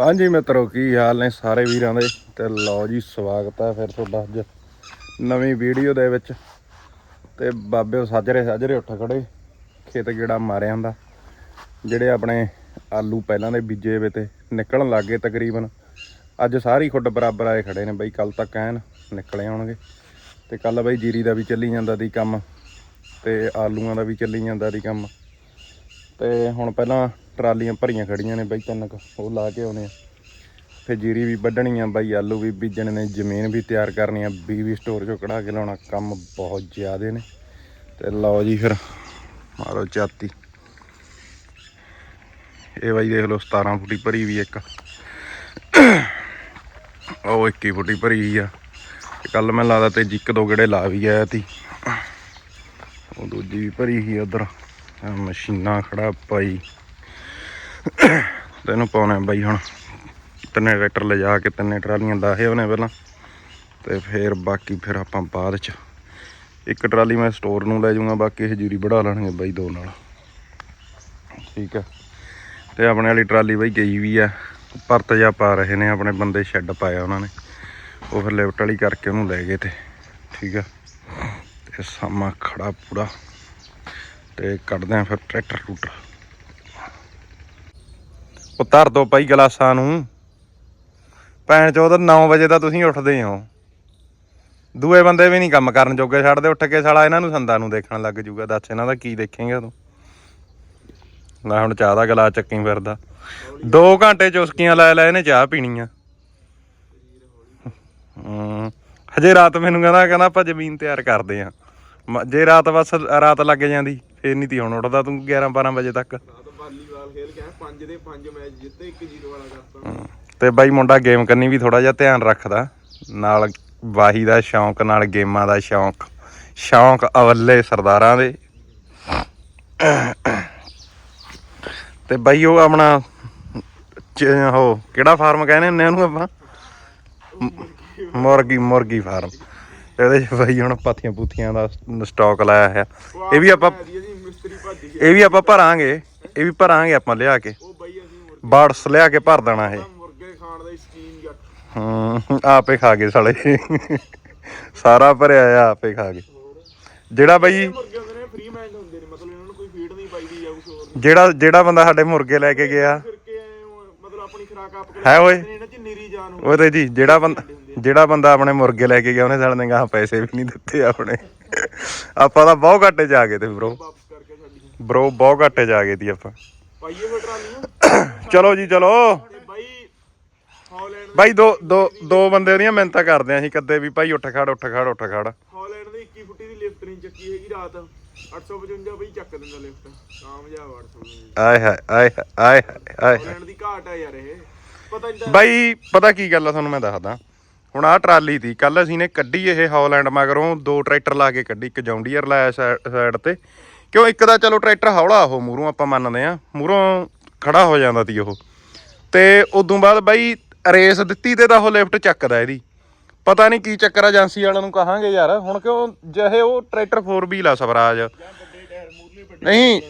ਹਾਂਜੀ ਮਿੱਤਰੋ, ਕੀ ਹਾਲ ਨੇ ਸਾਰੇ ਵੀਰਾਂ ਦੇ? ਤੇ ਲਓ ਜੀ, ਸਵਾਗਤ ਹੈ ਫਿਰ ਤੁਹਾਡਾ ਅੱਜ ਨਵੀਂ ਵੀਡੀਓ ਦੇ ਵਿੱਚ। ਤੇ ਬਾਬੇ ਸਾਜਰੇ ਸਾਜਰੇ ਉੱਠ ਖੜੇ, ਖੇਤ ਗੇੜਾ ਮਾਰਿਆ ਹੁੰਦਾ। ਜਿਹੜੇ ਆਪਣੇ ਆਲੂ ਪਹਿਲਾਂ ਦੇ ਬੀਜੇ ਵੇ ਤੇ ਨਿਕਲਣ ਲੱਗੇ ਤਕਰੀਬਨ। ਅੱਜ ਸਾਰੀ ਖੁੱਡ ਬਰਾਬਰ ਆਏ ਖੜੇ ਨੇ ਬਈ, ਕੱਲ ਤੱਕ ਐਨ ਨਿਕਲੇ ਆਉਣਗੇ। ਤੇ ਕੱਲ ਬਈ ਜੀਰੀ ਦਾ ਵੀ ਚੱਲੀ ਜਾਂਦਾ ਦੀ ਕੰਮ, ਤੇ ਆਲੂਆਂ ਦਾ ਵੀ ਚੱਲੀ ਜਾਂਦਾ ਦੀ ਕੰਮ। ਤੇ ਹੁਣ ਪਹਿਲਾਂ ਟਰਾਲੀਆਂ ਭਰੀਆਂ ਖੜੀਆਂ ਨੇ ਬਈ ਤਿੰਨ ਕੁ, ਉਹ ਲਾ ਕੇ ਆਉਣੇ ਆ। ਫਿਰ ਜੀਰੀ ਵੀ ਵੱਢਣੀ ਆ ਬਾਈ, ਆਲੂ ਵੀ ਬੀਜਣੇ ਨੇ, ਜ਼ਮੀਨ ਵੀ ਤਿਆਰ ਕਰਨੀ ਆ ਬੀ ਵੀ ਸਟੋਰ ਚੋਂ ਕਢਾ ਕੇ ਲਾਉਣਾ, ਕੰਮ ਬਹੁਤ ਜ਼ਿਆਦੇ ਨੇ। ਤੇ ਲਓ ਜੀ ਫਿਰ, ਮਾਰੋ ਚਾਤੀ। ਇਹ ਬਾਈ ਦੇਖ ਲਓ 17 ਫੁੱਟੀ ਭਰੀ ਵੀ ਇੱਕ। ਉਹ 21 ਫੁੱਟੀ ਭਰੀ ਆ। ਕੱਲ ਮੈਂ ਲਾਦਾ ਤੇ ਇੱਕ ਦੋ ਗੇੜੇ ਲਾ ਵੀ ਆਇਆ ਤੀ। ਉਹ ਦੂਜੀ ਵੀ ਭਰੀ ਸੀ ਉਧਰ। ਮਸ਼ੀਨਾਂ ਖੜਾ ਪਾਈ ਤੈਨੂੰ ਪਾਉਣਾ ਬਾਈ ਹੁਣ। ਤਿੰਨੇ ਟਰੈਕਟਰ ਲਿਜਾ ਕੇ ਤਿੰਨੇ ਟਰਾਲੀਆਂ ਲਾਹੇ ਉਹਨੇ ਪਹਿਲਾਂ। ਤੇ ਫਿਰ ਬਾਕੀ ਫਿਰ ਆਪਾਂ ਬਾਅਦ ਚ ਇੱਕ ਟਰਾਲੀ ਮੈਂ ਸਟੋਰ ਨੂੰ ਲੈ ਜਾਊਂਗਾ, ਬਾਕੀ ਇਹ ਜੂਰੀ ਵੜਾ ਲੈਣਗੇ ਬਾਈ ਦੋ ਨਾਲ। ਠੀਕ ਆ। ਤੇ ਆਪਣੇ ਵਾਲੀ ਟਰਾਲੀ ਬਾਈ ਗਈ ਵੀ ਆ। ਪਰਤ ਜਾ ਪਾ ਰਹੇ ਨੇ, ਆਪਣੇ ਬੰਦੇ ਸ਼ੈੱਡ ਪਾਇਆ ਉਹਨਾਂ ਨੇ। ਉਹ ਫਿਰ ਲਿਫਟ ਵਾਲੀ ਕਰਕੇ ਉਹਨੂੰ ਲੈ ਗਏ ਤੇ। ਠੀਕ ਆ। ਤੇ ਸਾਮਾ ਖੜਾ ਪੂਰਾ। ਤੇ ਕੱਢਦੇ ਆ ਫਿਰ ਟਰੈਕਟਰ ਟੂਟਰ ਉਹ ਧਰ ਦੋ ਭਾਈ ਗਲਾਸਾਂ ਨੂੰ। ਭੈਣ ਚੋਦ 9 ਵਜੇ ਤਾਂ ਤੁਸੀਂ ਉੱਠਦੇ ਹੋ। ਦੂਏ ਬੰਦੇ ਵੀ ਨਹੀਂ ਕੰਮ ਕਰਨ ਜੋਗੇ, ਛੱਡਦੇ ਉੱਠ ਕੇ ਸਾਲਾ ਇਹਨਾਂ ਨੂੰ ਸੰਦਾਂ ਨੂੰ ਦੇਖਣ ਲੱਗ ਜੂਗਾ। ਦੱਸ ਇਹਨਾਂ ਦਾ ਕੀ ਦੇਖੇਂਗਾ ਤੂੰ? ਮੈਂ ਹੁਣ ਚਾਹ ਦਾ ਗਲਾਸ ਚੱਕੀ ਫਿਰਦਾ। 2 ਘੰਟੇ ਚੁਸਕੀਆਂ ਲੈ ਲੈ, ਇਹਨੇ ਚਾਹ ਪੀਣੀ ਆ ਹਜੇ ਰਾਤ ਮੈਨੂੰ ਕਹਿੰਦਾ ਕਹਿੰਦਾ ਆਪਾਂ ਜ਼ਮੀਨ ਤਿਆਰ ਕਰਦੇ ਆ। ਜੇ ਰਾਤ ਬਸ ਰਾਤ ਲੱਗ ਜਾਂਦੀ, ਫੇਰ ਨਹੀਂ ਤੀ ਹੁਣ ਉੱਠਦਾ ਤੂੰ 11 12 ਵਜੇ ਤੱਕ। ਖੇਲ ਕੇ 5 ਦੇ 5 ਮੈਚ ਜਿੱਤੇ 1-0 ਵਾਲਾ ਕਰਤਾ। ਹਮ, ਤੇ ਬਾਈ ਮੁੰਡਾ ਗੇਮ ਕਰਨੀ ਵੀ ਥੋੜਾ ਜਿਹਾ ਧਿਆਨ ਰੱਖਦਾ। ਨਾਲ ਵਾਹੀ ਦਾ ਸ਼ੌਂਕ ਨਾਲ ਗੇਮਾਂ ਦਾ ਸ਼ੌਂਕ। ਸ਼ੌਂਕ ਅਵੱਲੇ ਸਰਦਾਰਾਂ ਦੇ। ਤੇ ਬਾਈ ਉਹ ਆਪਣਾ ਉਹ ਕਿਹੜਾ ਫਾਰਮ ਕਹਿੰਦੇ ਹੁੰਦੇ ਆ ਉਹਨੂੰ ਆਪਾਂ? ਮੁਰਗੀ ਮੁਰਗੀ ਫਾਰਮ। ਇਹਦੇ ਚ ਬਾਈ ਹੁਣ ਪਾਥੀਆਂ ਪੂਥੀਆਂ ਦਾ ਸਟਾਕ ਲਾਇਆ ਹੈ ਇਹ ਵੀ ਆਪਾਂ ਇਹ ਵੀ ਆਪਾਂ ਭਰਾਂਗੇ। ਇਹ ਵੀ ਭਰਾਂਗੇ ਆਪਾਂ ਲਿਆ ਕੇ। ਉਹ ਬਈ ਅਸੀਂ ਮੁਰਗੇ ਬਾੜਸ ਲਿਆ ਕੇ ਭਰ ਦੇਣਾ ਇਹ। ਮੁਰਗੇ ਖਾਣ ਦਾ ਸ਼ਕੀਨ ਜੱਟ। ਹੂੰ ਆਪੇ ਖਾ ਗਏ ਸਾਲੇ। ਸਾਰਾ ਭਰਿਆ ਆ ਆਪੇ ਖਾ ਗਏ। ਜਿਹੜਾ ਬਈ ਮੁਰਗੇ ਹੁੰਦੇ ਨੇ ਫ੍ਰੀ ਮੈਚ ਹੁੰਦੇ ਨੇ ਮਤਲਬ ਇਹਨਾਂ ਨੂੰ ਕੋਈ ਫੀਡ ਨਹੀਂ ਪਾਈਦੀ ਜਾਂ ਕੁਝ ਹੋਰ ਜਿਹੜਾ ਜਿਹੜਾ ਬੰਦਾ ਸਾਡੇ ਮੁਰਗੇ ਲੈ ਕੇ ਗਿਆ। ਮਤਲਬ ਆਪਣੀ ਖੁਰਾਕ ਆਪ ਹੈ ਓਏ। ਇਹਨਾਂ ਚ ਨੀਰੀ ਜਾਨ ਹੋ ਉਹ ਤੇ ਜੀ ਜਿਹੜਾ ਬੰਦਾ ਜਿਹੜਾ ਬੰਦਾ ਆਪਣੇ ਮੁਰਗੇ ਲੈ ਕੇ ਗਿਆ ਉਹਨੇ ਸਾਲੇ ਨੇ ਗਾਹ ਪੈਸੇ ਵੀ ਨਹੀਂ ਦਿੱਤੇ ਆਪਣੇ। ਆਪਾਂ ਤਾਂ ਬਹੁਤ ਘਾਟੇ ਚ ਆ ਗਏ ਤੇ ਬ్రో ਸਾਡੀ ਬ్రో ਬਹੁਤ ਘਾਟੇ ਆ ਗਏ ਤੀ ਆਪਾਂ। ਪਾਈਏ ਫਿਰ ਟਰਾਲੀਆਂ? ਚਲੋ ਜੀ ਚਲੋ। ਤੇ ਬਾਈ ਹਾਲੈਂਡ ਬਾਈ ਦੋ ਦੋ ਦੋ ਬੰਦੇ ਉਹਦੀਆਂ ਮਿਹਨਤਾਂ ਕਰਦੇ ਆਂ ਅਸੀਂ ਕਦੇ ਵੀ ਭਾਈ ਉੱਠ ਖੜ ਉੱਠ ਖੜ ਉੱਠ ਖੜ। ਹਾਲੈਂਡ ਦੀ 21 ਫੁੱਟੀ ਦੀ ਲਿਫਟ ਨਹੀਂ ਚੱਕੀ ਹੈਗੀ ਰਾਤ। 855 ਬਈ ਚੱਕ ਦਿੰਦਾ ਲਿਫਟ। ਕਾਮਯਾਬ 855 ਆਏ ਹਾਏ ਆਏ ਹਾਏ, ਆਏ ਹਾਏ, ਆਏ ਹਾਏ। ਹਾਲੈਂਡ ਦੀ ਘਾਟ ਆ ਯਾਰ ਇਹ। ਪਤਾ ਨਹੀਂ ਬਾਈ ਪਤਾ ਕੀ ਗੱਲ ਆ ਤੁਹਾਨੂੰ ਮੈਂ ਦੱਸਦਾ। ਹੁਣ ਆਹ ਟਰਾਲੀ ਦੀ ਕੱਲ ਅਸੀਂ ਨੇ ਕੱਢੀ ਇਹ ਹੌਲੈਂਡ ਮਗਰੋਂ ਦੋ ਟਰੈਕਟਰ ਲਾ ਕੇ ਕੱਢੀ ਇੱਕ ਜੌਂਡੀਅਰ ਲਾਇਆ ਸਾਈਡ ਤੇ। ਕਿਉਂ ਇੱਕ ਦਾ ਚਲੋ ਟਰੈਕਟਰ ਹੌਲਾ ਉਹ ਮੂਰੋਂ ਆਪਾਂ ਮੰਨਦੇ ਆ ਮੂਰੋਂ ਖੜਾ ਹੋ ਜਾਂਦਾ ਤੀ ਉਹ। ਤੇ ਉਦੋਂ ਬਾਅਦ ਬਾਈ ਰੇਸ ਦਿੱਤੀ ਤੇ ਤਾਂ ਉਹ ਲਿਫਟ ਚੱਕਦਾ ਇਹਦੀ। ਪਤਾ ਨਹੀਂ ਕੀ ਚੱਕਰ ਏਜੰਸੀ ਵਾਲਿਆਂ ਨੂੰ ਕਹਾਂਗੇ ਯਾਰ, ਹੁਣ ਕਿਉਂ ਜਿਹੇ ਉਹ ਟਰੈਕਟਰ 4 ਵੀਲ ਆ ਸਵਰਾਜ। ਨਹੀਂ,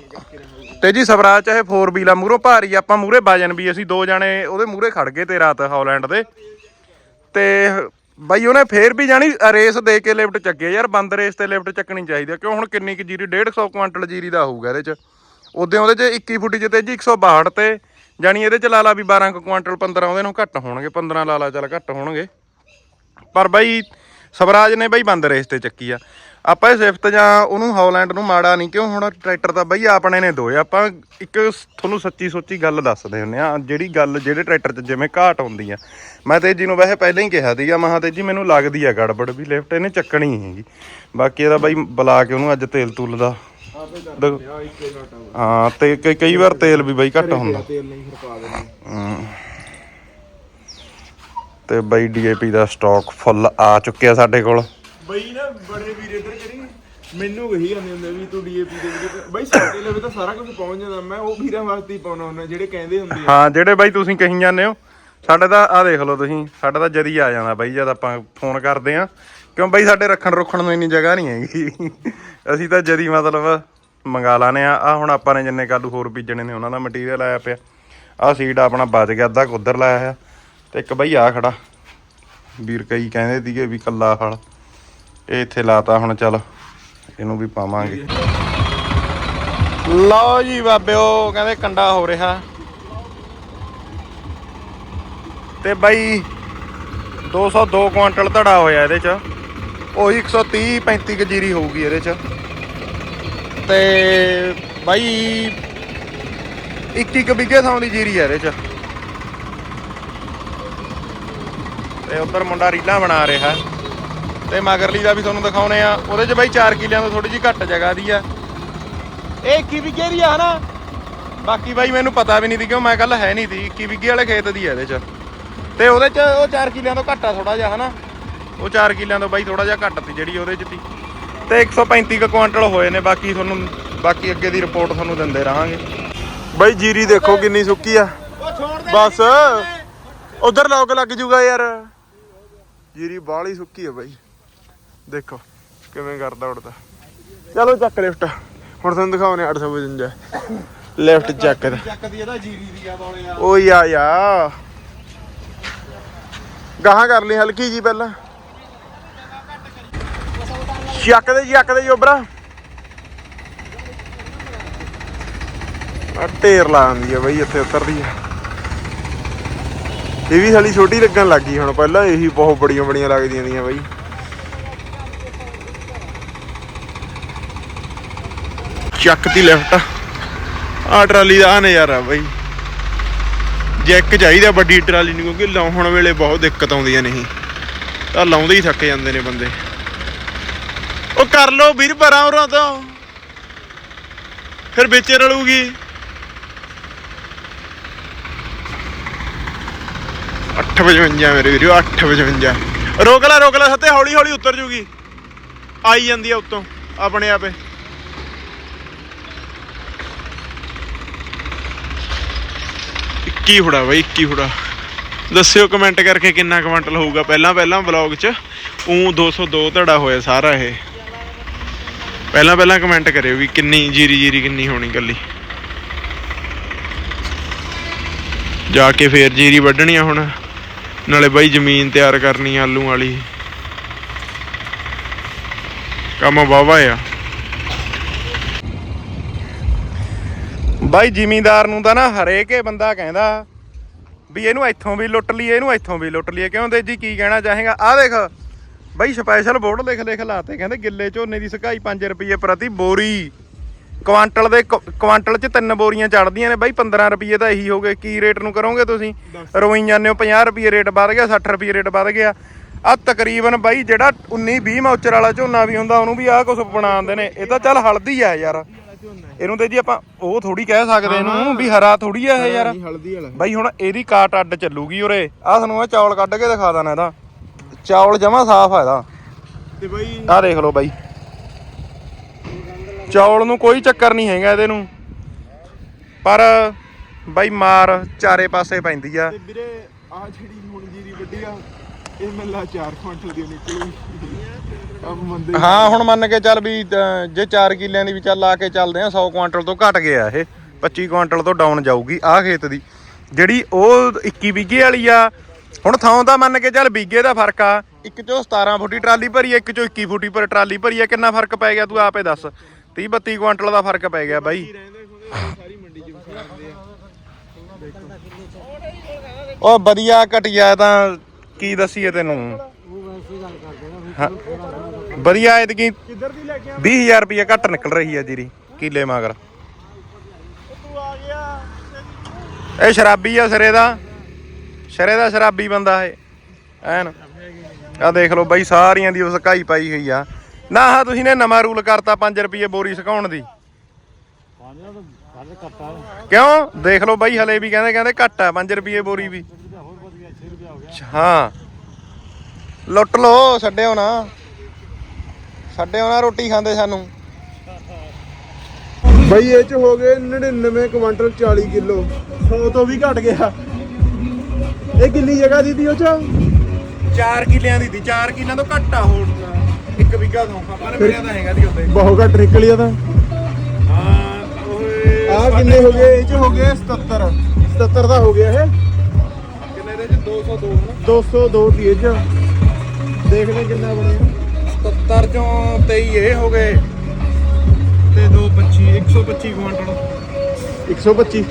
ਤੇ ਜੀ ਸਵਰਾਜ ਚਾਹੇ 4 ਵੀਲ ਆ ਮੂਰੋਂ ਭਾਰੀ ਆਪਾਂ ਮੂਰੇ ਵਜਨ ਵੀ, ਅਸੀਂ ਦੋ ਜਾਣੇ ਉਹਦੇ ਮੂਰੇ ਖੜ ਗਏ ਤੇ ਰਾਤ ਹਾਲੈਂਡ ਦੇ। ਤੇ ਬਾਈ, ਉਹਨੇ ਫੇਰ ਵੀ ਜਾਣੀ ਰੇਸ ਦੇ ਕੇ ਲਿਫਟ ਚੱਕੇ। ਯਾਰ, ਬੰਦ ਰੇਸ ਤੇ ਲਿਫਟ ਚੱਕਣੀ ਚਾਹੀਦੀ ਆ। ਕਿਉਂ ਹੁਣ ਕਿੰਨੀ ਕੁ ਜੀਰੀ 150 ਕੁਇੰਟਲ ਜੀਰੀ ਦਾ ਹੋਊਗਾ ਇਹਦੇ ਚ। ਉਦੋਂ ਉਹਦੇ ਚ 21 ਫੁੱਟੀ ਚ ਤੇ ਜੀ 162 ਤੇ। ਜਾਣੀ ਇਹਦੇ ਚ ਲਾ ਲਾ ਵੀ 12 ਕੁ ਕੁਆਂਟਲ 15 ਉਹਦੇ ਨੂੰ ਘੱਟ ਹੋਣਗੇ। 15 ਲਾ ਲਾ ਚੱਲ ਘੱਟ ਹੋਣਗੇ। ਪਰ ਬਾਈ, ਸਵਰਾਜ ਨੇ ਬਾਈ ਬੰਦ ਰੇਸ ਤੇ ਚੱਕੀ ਆ। ਆਪਾਂ ਇਹ ਸਿਫਤ ਜਾਂ ਉਹਨੂੰ ਹੌਲੈਂਡ ਨੂੰ ਮਾੜਾ ਨਹੀਂ, ਕਿਉਂ ਹੁਣ ਟਰੈਕਟਰ ਤਾਂ ਬਈ ਆਪਣੇ ਨੇ ਦੋਏ ਆਪਾਂ ਇੱਕ ਤੁਹਾਨੂੰ ਸੱਚੀ ਸੋਚੀ ਗੱਲ ਦੱਸਦੇ ਹੁੰਨੇ ਆ, ਜਿਹੜੀ ਗੱਲ ਜਿਹੜੇ ਟਰੈਕਟਰ 'ਚ ਜਿਵੇਂ ਘਾਟ ਹੁੰਦੀ ਆ। ਮੈਂ ਤੇਜੀ ਨੂੰ ਵੈਸੇ ਪਹਿਲਾਂ ਹੀ ਕਿਹਾ ਸੀਗਾ ਮਹਾ ਤੇਜੀ ਮੈਨੂੰ ਲੱਗਦੀ ਆ ਗੜਬੜ ਵੀ ਲਿਫਟ ਇਹਨੇ ਚੱਕਣੀ ਹੈਗੀ। ਬਾਕੀ ਇਹਦਾ ਬਈ ਬੁਲਾ ਕੇ ਉਹਨੂੰ ਅੱਜ ਤੇਲ ਤੁਲ ਦਾ ਹਾਂ, ਤੇ ਕਈ- ਵਾਰ ਤੇਲ ਵੀ ਬਈ ਘੱਟ ਹੁੰਦਾ। ਤੇਲ ਨਹੀਂ ਫਿਰ ਪਾ ਦੇਣੀ ਤੇ ਬਾਈ ਡੀਏਪੀ ਦਾ ਸਟਾਕ ਫੁੱਲ ਆ ਚੁੱਕਿਆ ਸਾਡੇ ਕੋਲ। ਬਈ ਨਾ ਬੜੇ ਵੀਰ ਇੱਧਰ ਕਰੀ, ਮੈਨੂੰ ਕਹੀ ਜਾਂਦੇ ਹੁੰਦੇ ਵੀ ਤੂੰ ਡੀਏਪੀ ਦੇ ਵੀਡੀਓ ਬਈ ਸਾਡੇ ਲਵੇ ਤਾਂ ਸਾਰਾ ਕੁਝ ਪਹੁੰਚ ਜਾਂਦਾ, ਮੈਂ ਉਹ ਵੀਰਾਂ ਵਾਸਤੇ ਹੀ ਪਾਉਣਾ ਹੁੰਦਾ, ਜਿਹੜੇ ਕਹਿੰਦੇ ਹੁੰਦੇ ਆ। ਹਾਂ, ਜਿਹੜੇ ਬਾਈ ਤੁਸੀਂ ਕਹੀ ਜਾਂਦੇ ਹੋ, ਸਾਡੇ ਤਾਂ ਆ ਦੇਖ ਲਓ ਤੁਸੀਂ, ਸਾਡਾ ਤਾਂ ਜਦੀ ਆ ਜਾਂਦਾ ਬਾਈ, ਜਦ ਆਪਾਂ ਫੋਨ ਕਰਦੇ ਆ ਕਿਉਂ ਬਾਈ ਸਾਡੇ ਰੱਖਣ ਰੁੱਖਣ ਨੂੰ ਇੰਨੀ ਜਗ੍ਹਾ ਨਹੀਂ ਹੈਗੀ। ਅਸੀਂ ਤਾਂ ਜਦੀ ਮਤਲਬ ਮੰਗਾ ਲਾਨੇ ਆ ਆ ਹੁਣ ਆਪਾਂ ਨੇ ਜਿੰਨੇ ਕਾਲੂ ਹੋਰ ਬੀਜਣੇ ਨੇ, ਉਹਨਾਂ ਦਾ ਮਟੀਰੀਅਲ ਆਇਆ ਪਿਆ। ਆ ਸੀਡ ਆਪਣਾ ਬਚ ਗਿਆ, ਅੱਧਾ ਕੁ ਉੱਧਰ ਲਾਇਆ ਆ ਤੇ ਇੱਕ ਬਈ ਆ ਖੜਾ, ਵੀਰ ਕਈ ਕਹਿੰਦੇ ਸੀਗੇ ਵੀ ਕੱਲਾ ਹਲ ਇਹ ਇੱਥੇ ਲਾਤਾ ਹੁਣ ਚੱਲ, ਇਹਨੂੰ ਵੀ ਪਾਵਾਂਗੇ। ਲਓ ਜੀ ਬਾਬਿਓ, ਕਹਿੰਦੇ ਕੰਡਾ ਹੋ ਰਿਹਾ। ਤੇ ਬਾਈ 202 ਕੁਆਂਟਲ ਧੜਾ ਹੋਇਆ ਇਹਦੇ ਚ। ਉਹੀ 130 35 ਕੁ ਜੀਰੀ ਹੋਊਗੀ ਇਹਦੇ ਚ। ਤੇ ਬਾਈ 21 ਕੁ ਵਿਗੇ ਥਾਂ ਦੀ ਜੀਰੀ ਹੈ ਇਹਦੇ ਚ। ਤੇ ਉਧਰ ਮੁੰਡਾ ਰੀਲਾਂ ਬਣਾ ਰਿਹਾ। ਤੇ ਮਗਰਲੀ ਦਾ ਵੀ ਤੁਹਾਨੂੰ ਦਿਖਾਉਨੇ ਆ। ਉਹਦੇ ਚ ਬਾਈ 4 ਕਿੱਲਿਆਂ ਤੋਂ ਥੋੜੀ ਜਿਹੀ ਘੱਟ ਜਗ੍ਹਾ ਦੀ ਆ। ਇਹ 21 ਵਿਗੇ ਦੀ ਆ ਹਨਾ? ਬਾਕੀ ਬਾਈ ਮੈਨੂੰ ਪਤਾ ਵੀ ਨਹੀਂ ਸੀ ਕਿਉਂ ਮੈਂ ਕੱਲ ਹੈ ਨਹੀਂ ਸੀ। 21 ਵਿਗੇ ਵਾਲੇ ਖੇਤ ਦੀ ਆ ਇਹਦੇ ਚ। ਤੇ ਉਹਦੇ ਚ ਉਹ 4 ਕਿੱਲਿਆਂ ਤੋਂ ਘੱਟ ਆ ਥੋੜਾ ਜਿਹਾ ਹਨਾ? ਉਹ 4 ਕਿੱਲਿਆਂ ਤੋਂ ਬਾਈ ਥੋੜਾ ਜਿਹਾ ਘੱਟ ਸੀ ਜਿਹੜੀ ਉਹਦੇ ਚ ਸੀ। ਤੇ 135 ਕੁ ਕੁਆਂਟਲ ਹੋਏ ਨੇ ਬਾਕੀ ਤੁਹਾਨੂੰ ਬਾਕੀ ਅੱਗੇ ਦੀ ਰਿਪੋਰਟ ਤੁਹਾਨੂੰ ਦਿੰਦੇ ਰਹਾਂਗੇ। ਬਾਈ ਜੀਰੀ ਦੇਖੋ ਕਿੰਨੀ ਸੁੱਕੀ ਆ। ਬਸ। ਉਧਰ ਲੋਕ ਲੱਗ ਜੂਗਾ ਯਾਰ। ਜੀਰੀ ਬਾਹਲੀ ਸੁੱਕੀ ਆ ਬਾਈ। ਦੇਖੋ ਕਿਵੇਂ ਕਰਦਾ ਉੜਦਾ। ਚਲੋ ਚੱਕ ਲਿਫਟ। ਹੁਣ ਤੁਹਾਨੂੰ ਦਿਖਾਉਣੇ 855 ਲੈਫਟ ਚੱਕ ਦਾ ਚੱਕਦੀ ਇਹਦਾ ਜੀਰੀ ਦੀ। ਆ ਬੋਲੇ ਆ ਓ ਯਾ। ਯਾ ਗਾਹਾਂ ਕਰ ਲਈ ਹਲਕੀ ਜੀ ਪਹਿਲਾਂ। ਚੱਕ ਦੇ ਚੱਕ ਦੇ ਜੋਬਰਾ ਆ ਢੇਰ ਲਾਉਂਦੀ ਆ ਬਈ ਇੱਥੇ ਉਤਰਦੀ ਆ। ਇਹ ਵੀ ਹਲੀ ਛੋਟੀ ਲੱਗਣ ਲੱਗ ਗਈ ਹੁਣ, ਪਹਿਲਾਂ ਇਹੀ ਬਹੁਤ ਬੜੀਆਂ ਬੜੀਆਂ ਲੱਗਦੀਆਂ ਦੀਆਂ ਬਈ। ਚੱਕ ਦੀ ਲੈਫਟ ਆ ਟਰਾਲੀ ਦਾ ਆ ਨਜ਼ਾਰਾ ਬਈ। ਜੈਕ ਚਾਹੀਦਾ ਵੱਡੀ ਟਰਾਲੀ ਨੂੰ, ਕਿਉਂਕਿ ਲਾਉਣ ਵੇਲੇ ਬਹੁਤ ਦਿੱਕਤ ਆਉਂਦੀਆਂ ਨਹੀਂ ਤਾਂ ਲਾਉਂਦੇ ਹੀ ਥੱਕ ਜਾਂਦੇ ਨੇ ਬੰਦੇ। ਉਹ ਕਰ ਲੋ ਵੀਰ ਭਰਾ ਉਰਾਂ ਤੋਂ। ਫਿਰ ਵਿੱਚ ਰਲੂਗੀ। 855 ਮੇਰੇ ਵੀਰੋ 855 ਰੋਕ ਲੈ ਰੋਕ ਲੈ, ਸੱਤੇ ਹੌਲੀ ਹੌਲੀ ਉਤਰ ਜੂਗੀ। ਆਈ ਜਾਂਦੀ ਆ ਉੱਤੋਂ, ਆਪਣੇ ਆਪੇ। ਇੱਕੀ ਹੁੜਾ ਬਾਈ 21 ਹੁੜਾ। ਦੱਸਿਓ ਕਮੈਂਟ ਕਰਕੇ ਕਿੰਨਾ ਕੁਇੰਟਲ ਹੋਊਗਾ। ਪਹਿਲਾਂ ਪਹਿਲਾਂ ਵਲੌਗ 'ਚ ਉਹ 202 ਧੜਾ ਹੋਇਆ ਸਾਰਾ ਇਹ। ਪਹਿਲਾਂ ਪਹਿਲਾਂ ਕਮੈਂਟ ਕਰਿਓ ਵੀ ਕਿੰਨੀ ਜੀਰੀ ਜੀਰੀ ਕਿੰਨੀ ਹੋਣੀ ਕੱਲੀ ਜਾ ਕੇ ਫੇਰ ਜੀਰੀ ਵੱਢਣੀ ਆ ਹੁਣ। ਨਾਲੇ ਬਾਈ ਜ਼ਮੀਨ ਤਿਆਰ ਕਰਨੀ ਆਲੂ ਵਾਲੀ। ਕੰਮ ਵਾਵਾ ਆ। ਬਾਈ ਜ਼ਿਮੀਂਦਾਰ ਨੂੰ ਤਾਂ ਨਾ ਹਰੇਕ ਹੀ ਬੰਦਾ ਕਹਿੰਦਾ ਵੀ ਇਹਨੂੰ ਇੱਥੋਂ ਵੀ ਲੁੱਟ ਲਈਏ ਇਹਨੂੰ ਇੱਥੋਂ ਵੀ ਲੁੱਟ ਲਈਏ। ਕਿਉਂ ਦੇ ਜੀ ਕੀ ਕਹਿਣਾ ਚਾਹੇਗਾ? ਆਹ ਦੇਖ ਬਾਈ ਸਪੈਸ਼ਲ ਬੋਰਡ ਲਿਖ ਲਿਖ ਲਾਤੇ ਕਹਿੰਦੇ ਗਿੱਲੇ ਝੋਨੇ ਦੀ ਸਕਾਈ 5 ਰੁਪਏ ਪ੍ਰਤੀ ਬੋਰੀ। ਕੁਆਂਟਲ ਦੇ ਕੁਆਂਟਲ 'ਚ ਤਿੰਨ ਬੋਰੀਆਂ ਚੜਦੀਆਂ ਨੇ ਬਾਈ 15 ਰੁਪਏ ਤਾਂ ਇਹੀ ਹੋ ਗਏ। ਕੀ ਰੇਟ ਨੂੰ ਕਰੋਗੇ ਤੁਸੀਂ? ਰੋਈ ਜਾਂਦੇ ਹੋ 50 ਰੁਪਏ ਰੇਟ ਵੱਧ ਗਿਆ 60 ਰੁਪਏ ਰੇਟ ਵੱਧ ਗਿਆ। ਆ ਤਕਰੀਬਨ ਬਾਈ ਜਿਹੜਾ 19 20 ਮੌਚਰ ਵਾਲਾ ਝੋਨਾ ਵੀ ਹੁੰਦਾ ਉਹਨੂੰ ਵੀ ਆਹ ਕੁਝ ਬਣਾਉਂਦੇ ਨੇ। ਇਹ ਤਾਂ ਚੱਲ ਹਲਦੀ ਆ ਯਾਰ। ਇਹਨੂੰ ਤੇ ਜੀ ਆਪਾਂ ਉਹ ਥੋੜੀ ਕਹਿ ਸਕਦੇ ਇਹਨੂੰ ਵੀ ਹਰਾ ਥੋੜੀ ਆ ਇਹ ਯਾਰ। ਹਲਦੀ ਵਾਲਾ ਬਾਈ ਹੁਣ ਇਹਦੀ ਕਾਟ ਅੱਡ ਚੱਲੂਗੀ ਉਰੇ। ਆ ਤੁਹਾਨੂੰ ਮੈਂ ਚੌਲ ਕੱਢ ਕੇ ਦਿਖਾ ਦਾਂ ਇਹਦਾ। ਚੌਲ ਜਮਾ ਸਾਫ਼ ਆ ਇਹਦਾ। ਤੇ ਬਾਈ ਆਹ ਦੇਖ ਲਓ ਬਾਈ। ਚੌਲ ਨੂੰ ਕੋਈ ਚੱਕਰ ਨਹੀਂ ਹੈਗਾ ਇਹਦੇ ਨੂੰ। ਪਰ ਬਾਈ ਮਾਰ ਚਾਰੇ ਪਾਸੇ ਪੈਂਦੀ ਆ। ਤੇ ਵੀਰੇ ਆ ਜਿਹੜੀ ਹੁਣ ਜੀਰੀ ਵੱਡੀ ਆ ਇਹ ਮੇਲਾ 4 ਕੁਇੰਟਲ ਦੀ ਨਿਕਲੂਗੀ। ਆ ਮੰਦੇ ਹਾਂ ਹੁਣ ਮੰਨ ਕੇ ਚੱਲ ਵੀ ਜੇ 4 ਕਿੱਲਿਆਂ ਦੀ ਵੀ ਚੱਲ ਲਾ ਕੇ ਚੱਲਦੇ ਆ 100 ਕੁਆਂਟਲ ਤੋਂ ਘਟ ਗਿਆ ਇਹ 25 ਕੁਆਂਟਲ ਤੋਂ ਡਾਊਨ ਜਾਊਗੀ ਆਹ ਖੇਤ ਦੀ। ਜਿਹੜੀ ਉਹ 21 ਵਿਗੇ ਵਾਲੀ ਆ ਹੁਣ ਥਾਂ ਦਾ ਮੰਨ ਕੇ ਚੱਲ ਵਿਗੇ ਦਾ ਫ਼ਰਕ ਆ ਇੱਕ ਚੋਂ 17 ਫੁੱਟੀ ਟਰਾਲੀ ਭਰੀ ਆ ਇੱਕ ਚੋਂ 21 ਫੁੱਟੀ ਪਰ ਟਰਾਲੀ ਭਰੀ ਆ ਕਿੰਨਾ ਫ਼ਰਕ ਪੈ ਗਿਆ ਤੂੰ ਆਪੇ ਦੱਸ। 30 32 ਕੁਆਂਟਲ ਦਾ ਫ਼ਰਕ ਪੈ ਗਿਆ ਬਾਈ। ਰਹਿੰਦੇ ਖੁਦੇ ਸਾਰੀ ਮੰਡੀ 'ਚ ਵਿਖਾਉਂਦੇ ਆ ਉਹ ਵਧੀਆ ਘਟਿਆ ਤਾਂ ਕੀ ਦਸੀਏ ਤੈਨੂੰ ਹਾਂ, ਵਧੀਆ ਐਤਕੀ ਕਿੱਧਰ ਦੀ ਲੈ ਕੇ ਆ 20000 ਰੁਪਏ ਘੱਟ ਨਿਕਲ ਰਹੀ ਆ ਜੀਰੀ ਕਿੱਲੇ ਮਗਰ। ਤੂੰ ਆ ਗਿਆ। ਇਹ ਸ਼ਰਾਬੀ ਆ ਸਿਰੇ ਦਾ। ਸਿਰੇ ਦਾ ਸ਼ਰਾਬੀ ਬੰਦਾ ਇਹ। ਐਨ। ਆ ਦੇਖ ਲਓ ਬਾਈ ਸਾਰੀਆਂ ਦੀ ਉਹ ਸਕਾਈ ਪਾਈ ਹੋਈ ਆ। ਨਾ ਆਹ ਤੁਸੀਂ ਨੇ ਨਵਾਂ ਰੂਲ ਕਰਤਾ 5 ਰੁਪਏ ਬੋਰੀ ਸੁਕਾਉਣ ਦੀ। ਕਿਉਂ? ਦੇਖ ਲਓ ਬਾਈ ਹਲੇ ਵੀ ਕਹਿੰਦੇ ਕਹਿੰਦੇ ਘੱਟ ਆ 5 ਰੁਪਏ ਬੋਰੀ ਵੀ। ਹਾਂ ਲੁੱਟ ਲੋ ਛੱਡਿਓ ਨਾ। ਛੱਡਿਓ ਨਾ ਰੋਟੀ ਖਾਂਦੇ ਸਾਨੂੰ। ਬਈ ਇਹ ਚ ਹੋ ਗਏ 99 ਕੁਇੰਟਲ 40 ਕਿਲੋ। 100 ਤੋਂ ਵੀ ਘਟ ਗਿਆ। ਇਹ ਕਿੰਨੀ ਜਗ੍ਹਾ ਦੀ ਤੀ ਉਹ ਚ? 4 ਕਿੱਲਿਆਂ ਦੀ ਦੀ 4 ਕਿੱਲਿਆਂ ਤੋਂ ਘੱਟ ਆ ਹੋਰ ਇੱਕ ਵਿਗਾ ਤੋਂ। ਨੇ ਮਿਲਿਆ ਤਾਂ ਹੈਗਾ ਦੀ ਉੱਤੇ ਬਹੁਤ ਘੱਟ ਨਿਕਲਿਆ ਤਾਂ। ਹਾਂ ਓਏ ਆ ਕਿੰਨੇ ਹੋ ਗਏ? ਇਹ ਚ ਹੋ ਗਏ 77 77 ਦਾ ਹੋ ਗਿਆ ਇਹ। ਕਿੰਨੇ ਦੇ ਚ? 202 ਹਨਾ 202 ਦੀ ਇਹ ਚ। ਦੇਖਦੇ ਕਿੰਨਾ ਬਣਿਆ। 77 ਚੋਂ 23 ਇਹ ਹੋ ਗਏ ਤੇ 225 125 ਕੁਆਂਟਲ। 125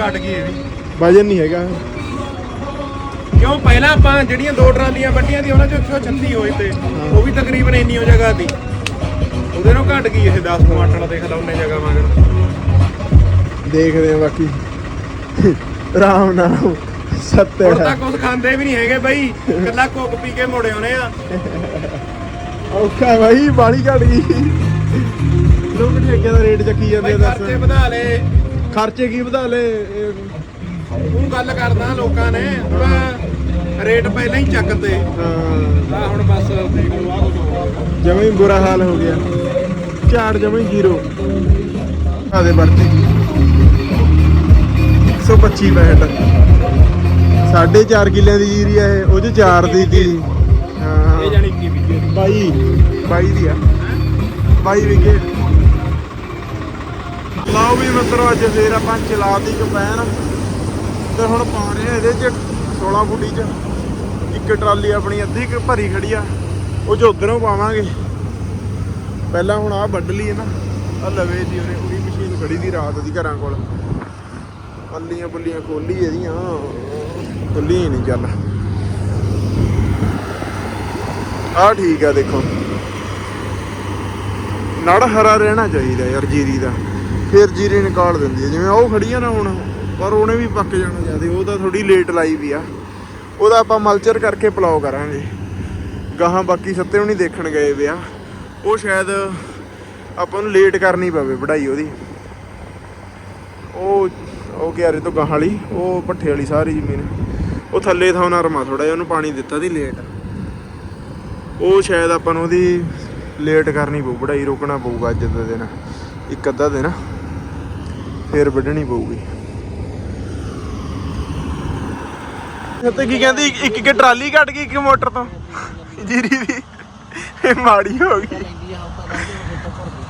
ਘਟ ਗਈ ਇਹ ਵੀ। ਵਜਨ ਨਹੀਂ ਹੈਗਾ। ਕਿਉਂ? ਪਹਿਲਾਂ ਆਪਾਂ ਜਿਹੜੀਆਂ ਦੋ ਟਰਾਲੀਆਂ ਵੱਡੀਆਂ ਦੀ ਉਹਨਾਂ ਚੋਂ 136 ਹੋਏ ਤੇ ਉਹ ਵੀ ਤਕਰੀਬਨ ਇੰਨੀ ਹੋ ਜਗ੍ਹਾ ਦੀ ਉਹਦੇ ਨੂੰ ਘਟ ਗਈ ਇਹ 10 ਕੁਆਂਟਲ ਦੇਖ ਲਾ ਉਹਨੇ ਜਗ੍ਹਾ ਮਗਰ ਦੇਖਦੇ ਆ ਬਾਕੀ। ਆਰਾਮ ਨਾਲ ਸੱਤੇ ਹੁਣ ਤਾਂ ਕੁਝ ਖਾਂਦੇ ਵੀ ਨਹੀਂ ਹੈਗੇ ਬਈ। ਕੱਲਾ ਕੋਕ ਪੀ ਕੇ ਮੁੜੇ ਆਉਨੇ ਆ। ਔਖਾ ਬਾਈ ਬਾਲੀ ਘਟ ਗਈ। ਲੋਕ ਠੇਕੇ ਦਾ ਰੇਟ ਚੱਕੀ ਜਾਂਦੇ ਆ ਖਰਚੇ ਦੱਸ। ਵਧਾ ਲਏ। ਖਰਚੇ ਕੀ ਵਧਾ ਲੇ ਉਹ ਗੱਲ ਕਰਦਾ ਲੋਕਾਂ ਨੇ ਹੁਣ ਰੇਟ ਪਹਿਲਾਂ ਹੀ ਚੱਕਤੇ ਹਾਂ। ਹੁਣ ਬਸ ਦੇਖ ਲਓ ਆ ਕੁਝ ਹੋ ਜਮਾਂ ਹੀ ਬੁਰਾ ਹਾਲ ਹੋ ਗਿਆ। ਝਾੜ ਜਮਾਂ ਹੀ ਜ਼ੀਰੋ। ਆਦੇ ਵਰਤੇ। 125 ਬੈਟ ਸਾਢੇ 4 ਕਿੱਲਿਆਂ ਦੀ ਜੀਰੀ ਆ ਇਹ ਉਹ ਚ 4 ਦੀ ਦੀ ਹਾਂ ਬਾਈ ਬਾਈ ਦੀ ਆ। ਬਾਈ ਵਿਕੇ ਲਾਓ ਵੀ ਮਿੱਤਰੋ, ਅੱਜ ਫੇਰ ਆਪਾਂ ਚਲਾਤੀ ਕੰਪੈਨ ਤੇ ਹੁਣ ਪਾਉਣੇ ਆ ਇਹਦੇ ਚ 16 ਫੁੱਟੀ ਚ। ਇੱਕ ਟਰਾਲੀ ਆਪਣੀ ਅੱਧੀ ਕੁ ਭਰੀ ਖੜੀ ਆ। ਉਹ ਚ ਉਧਰੋਂ ਪਾਵਾਂਗੇ। ਪਹਿਲਾਂ ਹੁਣ ਆ ਵੱਢ ਲਈ ਹੈ ਨਾ। ਆ ਲਵੇ ਦੀ ਉਹਨੇ ਪੂਰੀ ਮਸ਼ੀਨ ਖੜੀ ਦੀ ਰਾਤ ਦੀ ਘਰਾਂ ਕੋਲ। ਪੱਲੀਆਂ ਪੁੱਲੀਆਂ ਖੋਲੀ ਇਹਦੀਆਂ। ਖੁੱਲੀ ਹੀ ਨਹੀਂ ਚੱਲ। ਆ ਠੀਕ ਆ ਦੇਖੋ। ਨੜ ਹਰਾ ਰਹਿਣਾ ਚਾਹੀਦਾ ਯਾਰ ਜੀਰੀ ਦਾ। ਫਿਰ ਜੀਰੀ ਨਿਕਾਲ ਦਿੰਦੀ ਹੈ ਜਿਵੇਂ ਉਹ ਖੜੀ ਆ ਨਾ ਹੁਣ, ਪਰ ਉਹਨੇ ਵੀ ਪੱਕ ਜਾਣਾ ਜ਼ਿਆਦਾ। ਉਹ ਤਾਂ ਥੋੜੀ ਲੇਟ ਲਾਈ ਵੀ ਆ। ਉਹਦਾ ਆਪਾਂ ਮਲਚਰ ਕਰਕੇ ਪਲਾਓ ਕਰਾਂਗੇ। ਗਾਹਾਂ ਬਾਕੀ ਸੱਤੇ ਉਹ ਨਹੀਂ ਦੇਖਣ ਗਏ ਵੇ ਉਹ ਸ਼ਾਇਦ ਆਪਾਂ ਨੂੰ ਲੇਟ ਕਰਨੀ ਪਵੇ ਵਢਾਈ ਉਹਦੀ। ਉਹ ਉਹ ਕਿਆਰੇ ਤੋਂ ਗਾਹਾਂ ਵਾਲੀ? ਉਹ ਭੱਠੇ ਵਾਲੀ ਸਾਰੀ ਜ਼ਮੀਨ। ਉਹ ਥੱਲੇ ਥਾਂ ਨਰਮਾ ਥੋੜਾ ਜਿਹਾ, ਉਹਨੂੰ ਪਾਣੀ ਦਿੱਤਾ ਦੀ ਲੇਟ ਉਹ ਸ਼ਾਇਦ ਆਪਾਂ ਨੂੰ ਉਹਦੀ ਲੇਟ ਕਰਨੀ ਪਊ ਵਢਾਈ ਰੋਕਣਾ ਪਊਗਾ ਅੱਜ ਦਾ ਦਿਨ। ਇੱਕ ਅੱਧਾ ਦਿਨ, ਫਿਰ ਵੱਢਣੀ ਪਊਗੀ। ਤੇ ਕੀ ਕਹਿੰਦੀ, ਇੱਕ ਇੱਕ ਟਰਾਲੀ ਕੱਟ ਗਈ, ਇੱਕ ਮੋਟਰ ਤੋਂ? ਜੀਰੀ ਦੀ, ਇਹ ਮਾੜੀ ਹੋ ਗਈ।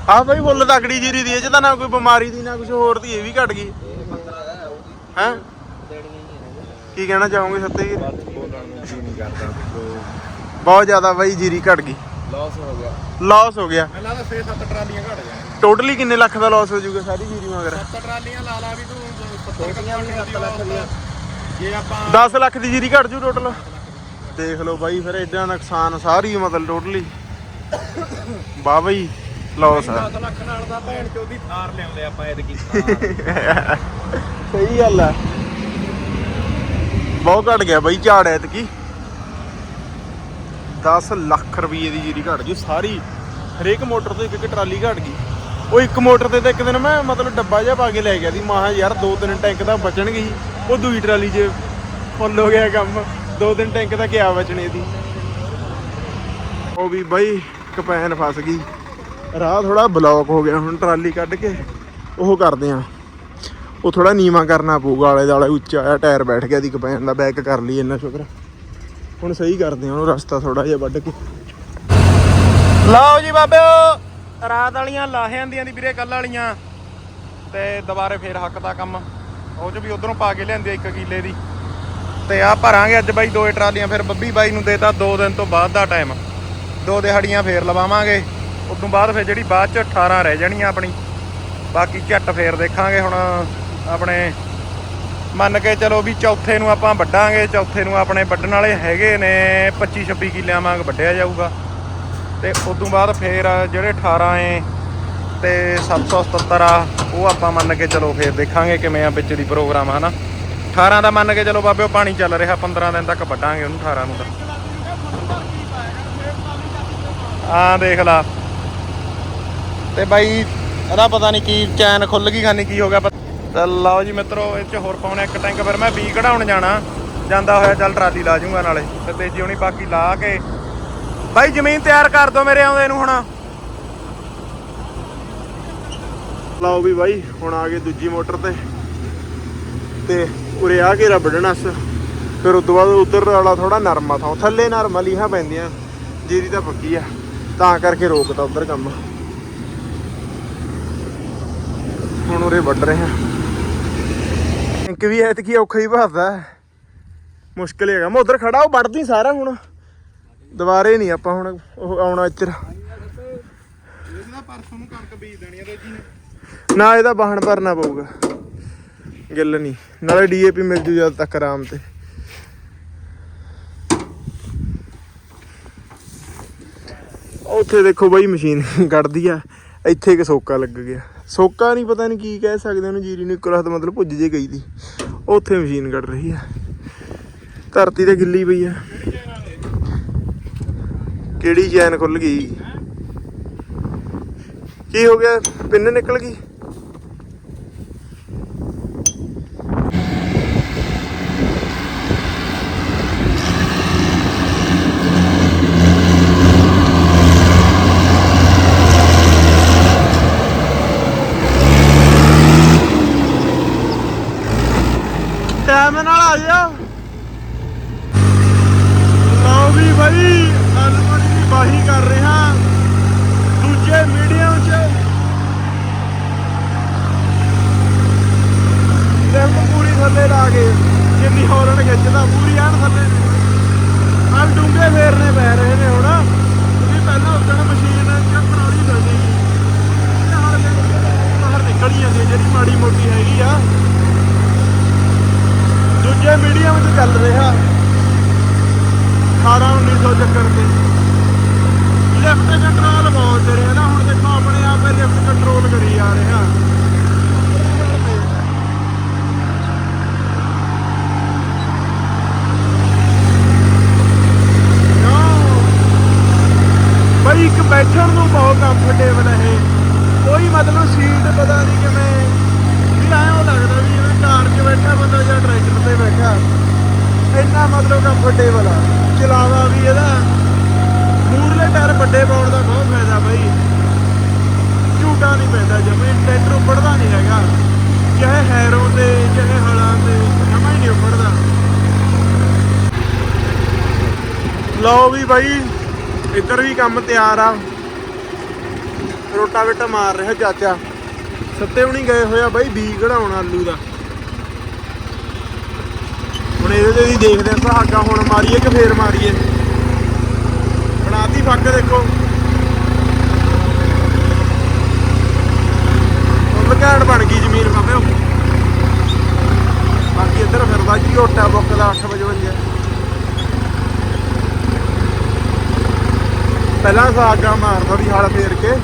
ਆ ਬਈ ਫੁੱਲ ਤਕੜੀ ਜੀਰੀ ਦੀ, ਇਹ ਚ ਤਾਂ ਨਾ ਕੋਈ ਬਿਮਾਰੀ ਦੀ, ਨਾ ਕੁਝ ਹੋਰ ਦੀ, ਇਹ ਵੀ ਘਟ ਗਈ। ਹੈ? ਕੀ ਕਹਿਣਾ ਚਾਹੋਗੇ ਸੱਤੇ ਜੀ ਜੀ ਨਹੀਂ ਕਰਦਾ ਬਹੁਤ ਜ਼ਿਆਦਾ ਬਾਈ ਜੀਰੀ ਘਟ ਗਈ। ਲਾਸ ਹੋ ਗਿਆ। ਲਾਸ ਹੋ ਗਿਆ। ਪਹਿਲਾਂ ਤਾਂ 6-7 ਟਰਾਲੀਆਂ ਘਟ ਜਾਣੀਆਂ ਟੋਟਲੀ ਕਿੰਨੇ ਲੱਖ ਦਾ ਲਾਸ ਹੋ ਜਾਊਗਾ ਸਾਰੀ ਜੀਰੀ ਮਗਰ? 7 ਟਰਾਲੀਆਂ ਲਾ ਲਾ ਵੀ ਤੂੰ 70 ਵੀ 7 ਲੱਖ ਦੀਆਂ। ਜੇ ਆਪਾਂ 10 ਲੱਖ ਦੀ ਜੀਰੀ ਘਟ ਜੂ ਟੋਟਲ ਦੇਖ ਲਓ ਬਾਈ ਫਿਰ ਐਡਾ ਨੁਕਸਾਨ ਸਾਰੀ ਮਤਲਬ ਟੋਟਲੀ ਵਾਹ ਬਈ ਲਾਸ ਆ। 10 ਲੱਖ ਨਾਲ ਦਾ ਭੈਣ ਚੋਦੀ ਥਾਰ ਲਿਆਉਂਦੇ ਆਪਾਂ ਐਤਕੀ। ਸਹੀ ਗੱਲ ਆ। ਬਹੁਤ ਘਟ ਗਿਆ ਬਾਈ ਝਾੜ ਐਤਕੀ। 10 ਲੱਖ ਰੁਪਏ ਦੀ ਜੀਰੀ ਘਟ ਜੂ ਸਾਰੀ ਹਰੇਕ ਮੋਟਰ ਤੋਂ ਇੱਕ ਇੱਕ ਟਰਾਲੀ ਘਟ ਗਈ। ਉਹ ਇੱਕ ਮੋਟਰ ਤੇ ਤਾਂ ਇੱਕ ਦਿਨ ਮੈਂ ਮਤਲਬ ਡੱਬਾ ਜਿਹਾ ਪਾ ਕੇ ਲੈ ਗਿਆ ਸੀ। ਮਾਹਾ ਯਾਰ ਦੋ ਤਿੰਨ ਟੈਂਕ ਦਾ ਬਚਣਗੇ ਹੀ। ਉਹ ਦੂਈ ਟਰਾਲੀ 'ਚ ਫੁੱਲ ਹੋ ਗਿਆ ਕੰਮ। ਦੋ ਤਿੰਨ ਟੈਂਕ ਦਾ ਕਿਆ ਬਚਣੇ ਦੀ ਉਹ ਵੀ ਬਾਈ ਕਪੈਨ ਫਸ ਗਈ। ਰਾਹ ਥੋੜਾ ਬਲੌਕ ਹੋ ਗਿਆ। ਹੁਣ ਟਰਾਲੀ ਕੱਢ ਕੇ ਉਹ ਕਰਦੇ ਆ ਉਹ ਥੋੜਾ ਨੀਵਾ ਕਰਨਾ ਪਊਗਾ। ਆਲੇ ਦਾਲੇ ਉੱਚਾ ਆ ਟਾਇਰ ਬੈਠ ਗਿਆ ਦੀ ਕਪੈਨ ਦਾ ਬੈਕ ਕਰ ਲਈ। ਇੰਨਾ ਸ਼ੁਕਰ। ਹੁਣ ਸਹੀ ਕਰਦੇ ਆ ਉਹਨੂੰ ਰਸਤਾ ਥੋੜਾ ਜਿਹਾ ਵੱਢ ਕੇ। ਲਓ ਜੀ ਬਾਬਿਓ, ਰਾਤ ਵਾਲੀਆਂ ਲਾਹਿਆਂ ਦੀਆਂ ਦੀ ਵੀਰੇ ਕੱਲ ਵਾਲੀਆਂ। ਤੇ ਦੁਬਾਰੇ ਫੇਰ ਹੱਕ ਦਾ ਕੰਮ। ਉਹ ਚ ਵੀ ਉਧਰੋਂ ਪਾ ਕੇ ਲਿਆਂਦੀ ਇੱਕ ਕਿੱਲੇ ਦੀ। ਤੇ ਆ ਭਰਾਂਗੇ ਅੱਜ ਬਾਈ ਦੋ ਟਰਾਲੀਆਂ, ਫਿਰ ਬੱਬੀ ਬਾਈ ਨੂੰ ਦੇਤਾ 2 ਦਿਨ ਤੋਂ ਬਾਅਦ ਦਾ ਟਾਈਮ ਦੋ ਦਿਹਾੜੀਆਂ ਫੇਰ ਲਵਾਵਾਂਗੇ। ਉਸ ਤੋਂ ਬਾਅਦ ਫਿਰ ਜਿਹੜੀ ਬਾਅਦ ਚ 18 ਰਹਿ ਜਾਣੀਆਂ ਆਪਣੀ। ਬਾਕੀ ਝੱਟ ਫੇਰ ਦੇਖਾਂਗੇ ਹੁਣ ਆਪਣੇ ਮੰਨ ਕੇ ਚਲੋ ਵੀ ਚੌਥੇ ਨੂੰ ਆਪਾਂ ਵੱਢਾਂਗੇ, ਚੌਥੇ ਨੂੰ ਆਪਣੇ ਵੱਢਣ ਵਾਲੇ ਹੈਗੇ ਨੇ 25 26 ਕਿੱਲਿਆਂ ਵਾਂਗ ਵੱਢਿਆ ਜਾਊਗਾ। ਤੇ ਉਸ ਤੋਂ ਬਾਅਦ ਫੇਰ ਜਿਹੜੇ 18 ਏ ਤੇ 777 ਆ, ਉਹ ਆਪਾਂ ਮੰਨ ਕੇ ਚਲੋ ਫੇਰ ਦੇਖਾਂਗੇ ਕਿਵੇਂ ਆ ਵਿੱਚ ਦੀ ਪ੍ਰੋਗਰਾਮ, ਹਨਾ? 18 ਦਾ ਮੰਨ ਕੇ ਚਲੋ ਬਾਬੇ ਉਹ ਪਾਣੀ ਚੱਲ ਰਿਹਾ 15 ਦਿਨ ਤੱਕ ਵੱਢਾਂਗੇ ਉਹਨੂੰ 18 ਨੂੰ ਤਾਂ। ਆ ਦੇਖ ਲਾ। ਤੇ ਬਾਈ, ਇਹਦਾ ਪਤਾ ਨਹੀਂ ਕੀ ਚੈਨ ਖੁੱਲ ਗਈ, ਖਾਨੀ ਕੀ ਹੋ ਗਿਆ ਤਾਂ ਲਓ ਜੀ ਮਿੱਤਰੋ, ਇਹ ਚ ਹੋਰ ਪਾਉਣਾ ਇੱਕ ਟੈਂਕ ਫਿਰ ਮੈਂ ਬੀ ਕਢਾਉਣ ਜਾਣਾ। ਜਾਂਦਾ ਹੋਇਆ ਚੱਲ ਟਰਾਲੀ ਲਾ ਜੂੰਗਾ ਨਾਲੇ। ਤੇ ਤੇਜੀ ਹੋਣੀ ਬਾਕੀ ਲਾ ਕੇ। ਬਾਈ, ਜ਼ਮੀਨ ਤਿਆਰ ਕਰ ਦੋ ਮੇਰੇ ਆਉਂਦੇ ਨੂੰ ਹੁਣ। ਲਓ ਵੀ ਬਾਈ, ਹੁਣ ਆ ਗਏ ਦੂਜੀ ਮੋਟਰ ਤੇ। ਤੇ ਉਰੇ ਆ ਕੇ ਵੱਢਣਾ ਸ ਫਿਰ ਉਸ ਬਾਅਦ ਉਧਰ ਵਾਲਾ ਥੋੜਾ ਨਰਮਾ ਥਾਂ ਥੱਲੇ ਨਰਮਾ ਲੀਹਾਂ ਪੈਂਦੀਆਂ। ਜੀਰੀ ਤਾਂ ਪੱਕੀ ਆ। ਤਾਂ ਕਰਕੇ ਰੋਕਤਾ ਉਧਰ ਕੰਮ। ਹੁਣ ਉਰੇ ਵੱਢ ਰਹੇ ਆ। ਇੰਕ ਵੀ ਐਤਕੀ ਔਖਾ ਹੀ ਭਰਦਾ ਮੁਸ਼ਕਿਲ ਹੈਗਾ। ਮੈਂ ਉਧਰ ਖੜਾ ਉਹ ਵੜਦੀ ਸਾਰਾ ਹੁਣ। ਦੁਬਾਰੇ ਨਹੀਂ ਆਪਾਂ ਹੁਣ ਉਹ ਆਉਣਾ ਇੱਧਰ। ਇਹਦਾ ਪਰਸੋਂ ਨੂੰ ਕਣਕ ਬੀਜ ਦੇਣੀ ਆ ਰੋਜੀ ਨੇ। ਨਾ ਇਹਦਾ ਵਾਹਣ ਭਰਨਾ ਪਊਗਾ। ਗਿੱਲ ਨਹੀਂ। ਨਾਲੇ ਡੀਏਪੀ ਮਿਲ ਜੂ ਜਦ ਤੱਕ ਆਰਾਮ ਤੇ। ਉੱਥੇ ਦੇਖੋ ਬਾਈ ਮਸ਼ੀਨ ਕੱਢਦੀ ਆ। ਇੱਥੇ ਇੱਕ ਸੋਕਾ ਲੱਗ ਗਿਆ। ਸੋਕਾ ਨਹੀਂ, ਪਤਾ ਨਹੀਂ ਕੀ ਕਹਿ ਸਕਦੇ ਉਹਨੂੰ, ਜੀਰੀ ਨੂੰ ਇੱਕ ਰਾਤ ਮਤਲਬ ਪੁੱਜ ਜੇ ਗਈ ਦੀ। ਉੱਥੇ ਮਸ਼ੀਨ ਕੱਢ ਰਹੀ ਆ। ਧਰਤੀ ਤੇ ਗਿੱਲੀ ਪਈ ਆ। ਕਿਹੜੀ ਚੈਨ ਖੁੱਲ ਗਈ? ਕੀ ਹੋ ਗਿਆ? ਪਿੰਨ ਨਿਕਲ ਗਈ ਟਾਈਮ ਨਾਲ ਆ ਜਾ ਲਓ ਵੀ ਭਾਈ ਅਲਮਣੀ ਦੀ ਬਾਹੀ ਕਰ ਰਿਹਾ ਦੂਜੇ ਮੀਡੀਅਮ ਚ ਲੈਂਪ ਪੂਰੀ ਥੱਲੇ ਲਾ ਕੇ ਜਿੰਨੀ ਹੌਰਨ ਖਿੱਚਦਾ ਪੂਰੀ ਐਨ ਥੱਲੇ ਆਹ ਡੂੰਘੇ ਫੇਰਨੇ ਪੈ ਰਹੇ ਨੇ ਹੁਣ ਕਿਉਂਕਿ ਪਹਿਲਾਂ ਉਦੋਂ ਮਸ਼ੀਨ ਚ ਪਰਾਲੀ ਪੈਂਦੀ ਸੀ ਨਾਲ ਬਾਹਰ ਨਿਕਲ ਜਾਂਦੀ ਹੈ ਜਿਹੜੀ ਮਾੜੀ ਮੋਟੀ ਹੈਗੀ ਆ ਦੂਜੇ ਮੀਡੀਅਮ 'ਚ ਚੱਲ ਰਿਹਾ 18 1900 ਚੱਕਰ ਤੇ ਲੈਫਟ ਕੰਟਰੋਲ ਬਹੁਤ ਦੇ ਰਿਹਾ ਨਾ ਹੁਣ ਦੇਖੋ ਆਪਣੇ ਆਪ ਹੀ ਲੈਫਟ ਕੰਟਰੋਲ ਕਰੀ ਜਾ ਰਿਹਾ ਬਈ ਇੱਕ ਬੈਠਣ ਨੂੰ ਬਹੁਤ ਕੰਫਰਟੇਬਲ ਹੈ ਇਹ। ਕੋਈ ਮਤਲਬ ਸੀਟ ਪਤਾ ਨਹੀਂ ਕਿਵੇਂ। ਵੀ ਐਂ ਲੱਗਦਾ ਵੀ ਜਿਵੇਂ ਕਾਰ 'ਚ ਬੈਠਾ ਬੰਦਾ ਜਾਂ ਟਰੈਕਟਰ ਤੇ ਬੈਠਾ। ਇੰਨਾ ਮਤਲਬ ਕੰਫਰਟੇਬਲ ਆ। ਚਲਾਵਾ ਵੀ ਇਹਦਾ ਮੂਰਲੇ ਟਾਇਰ ਵੱਡੇ ਪਾਉਣ ਦਾ ਬਹੁਤ ਫਾਇਦਾ ਬਾਈ। ਝੂਟਾ ਨਹੀਂ ਪੈਂਦਾ ਜਮੇ, ਟਰੈਕਟਰ ਉੱਪੜਦਾ ਨਹੀਂ ਹੈਗਾ। ਚਾਹੇ ਹੈਰੋਂ ਤੇ, ਚਾਹੇ ਹਲਾਂ ਤੇ, ਜਮਾ ਹੀ ਨਹੀਂ ਉੱਪੜਦਾ। ਲਓ ਵੀ ਬਾਈ, ਇੱਧਰ ਵੀ ਕੰਮ ਤਿਆਰ ਆ। ਰੋਟਾ ਵੇਟਾ ਮਾਰ ਰਿਹਾ ਚਾਚਾ। ਸੱਤੇ ਹੁਣੀ ਗਏ ਹੋਇਆ ਬਾਈ, ਬੀ ਕਢਾਉਣ ਆਲੂ ਦਾ। ਹੁਣ ਇਹਦੇ ਤੇ ਵੀ ਦੇਖਦੇ ਆਂ ਸੁਹਾਗਾ, ਹੁਣ ਮਾਰੀਏ ਕਿ ਫੇਰ ਮਾਰੀਏ? ਬਣਾਤੀ ਫੱਕ ਦੇਖੋ। ਉਹ ਘਾੜ ਬਣ ਗਈ ਜ਼ਮੀਨ ਬਾਬਿਓ ਬਾਕੀ ਇੱਧਰ ਫਿਰਦਾ ਜੀ, ਝੋਟਾ ਬੁੱਕ ਦਾ 8 ਵਜੇ ਵਜੇ। ਪਹਿਲਾਂ ਸੁਹਾਗਾ ਮਾਰਦਾ ਵੀ ਹਲ ਫੇਰ ਕੇ।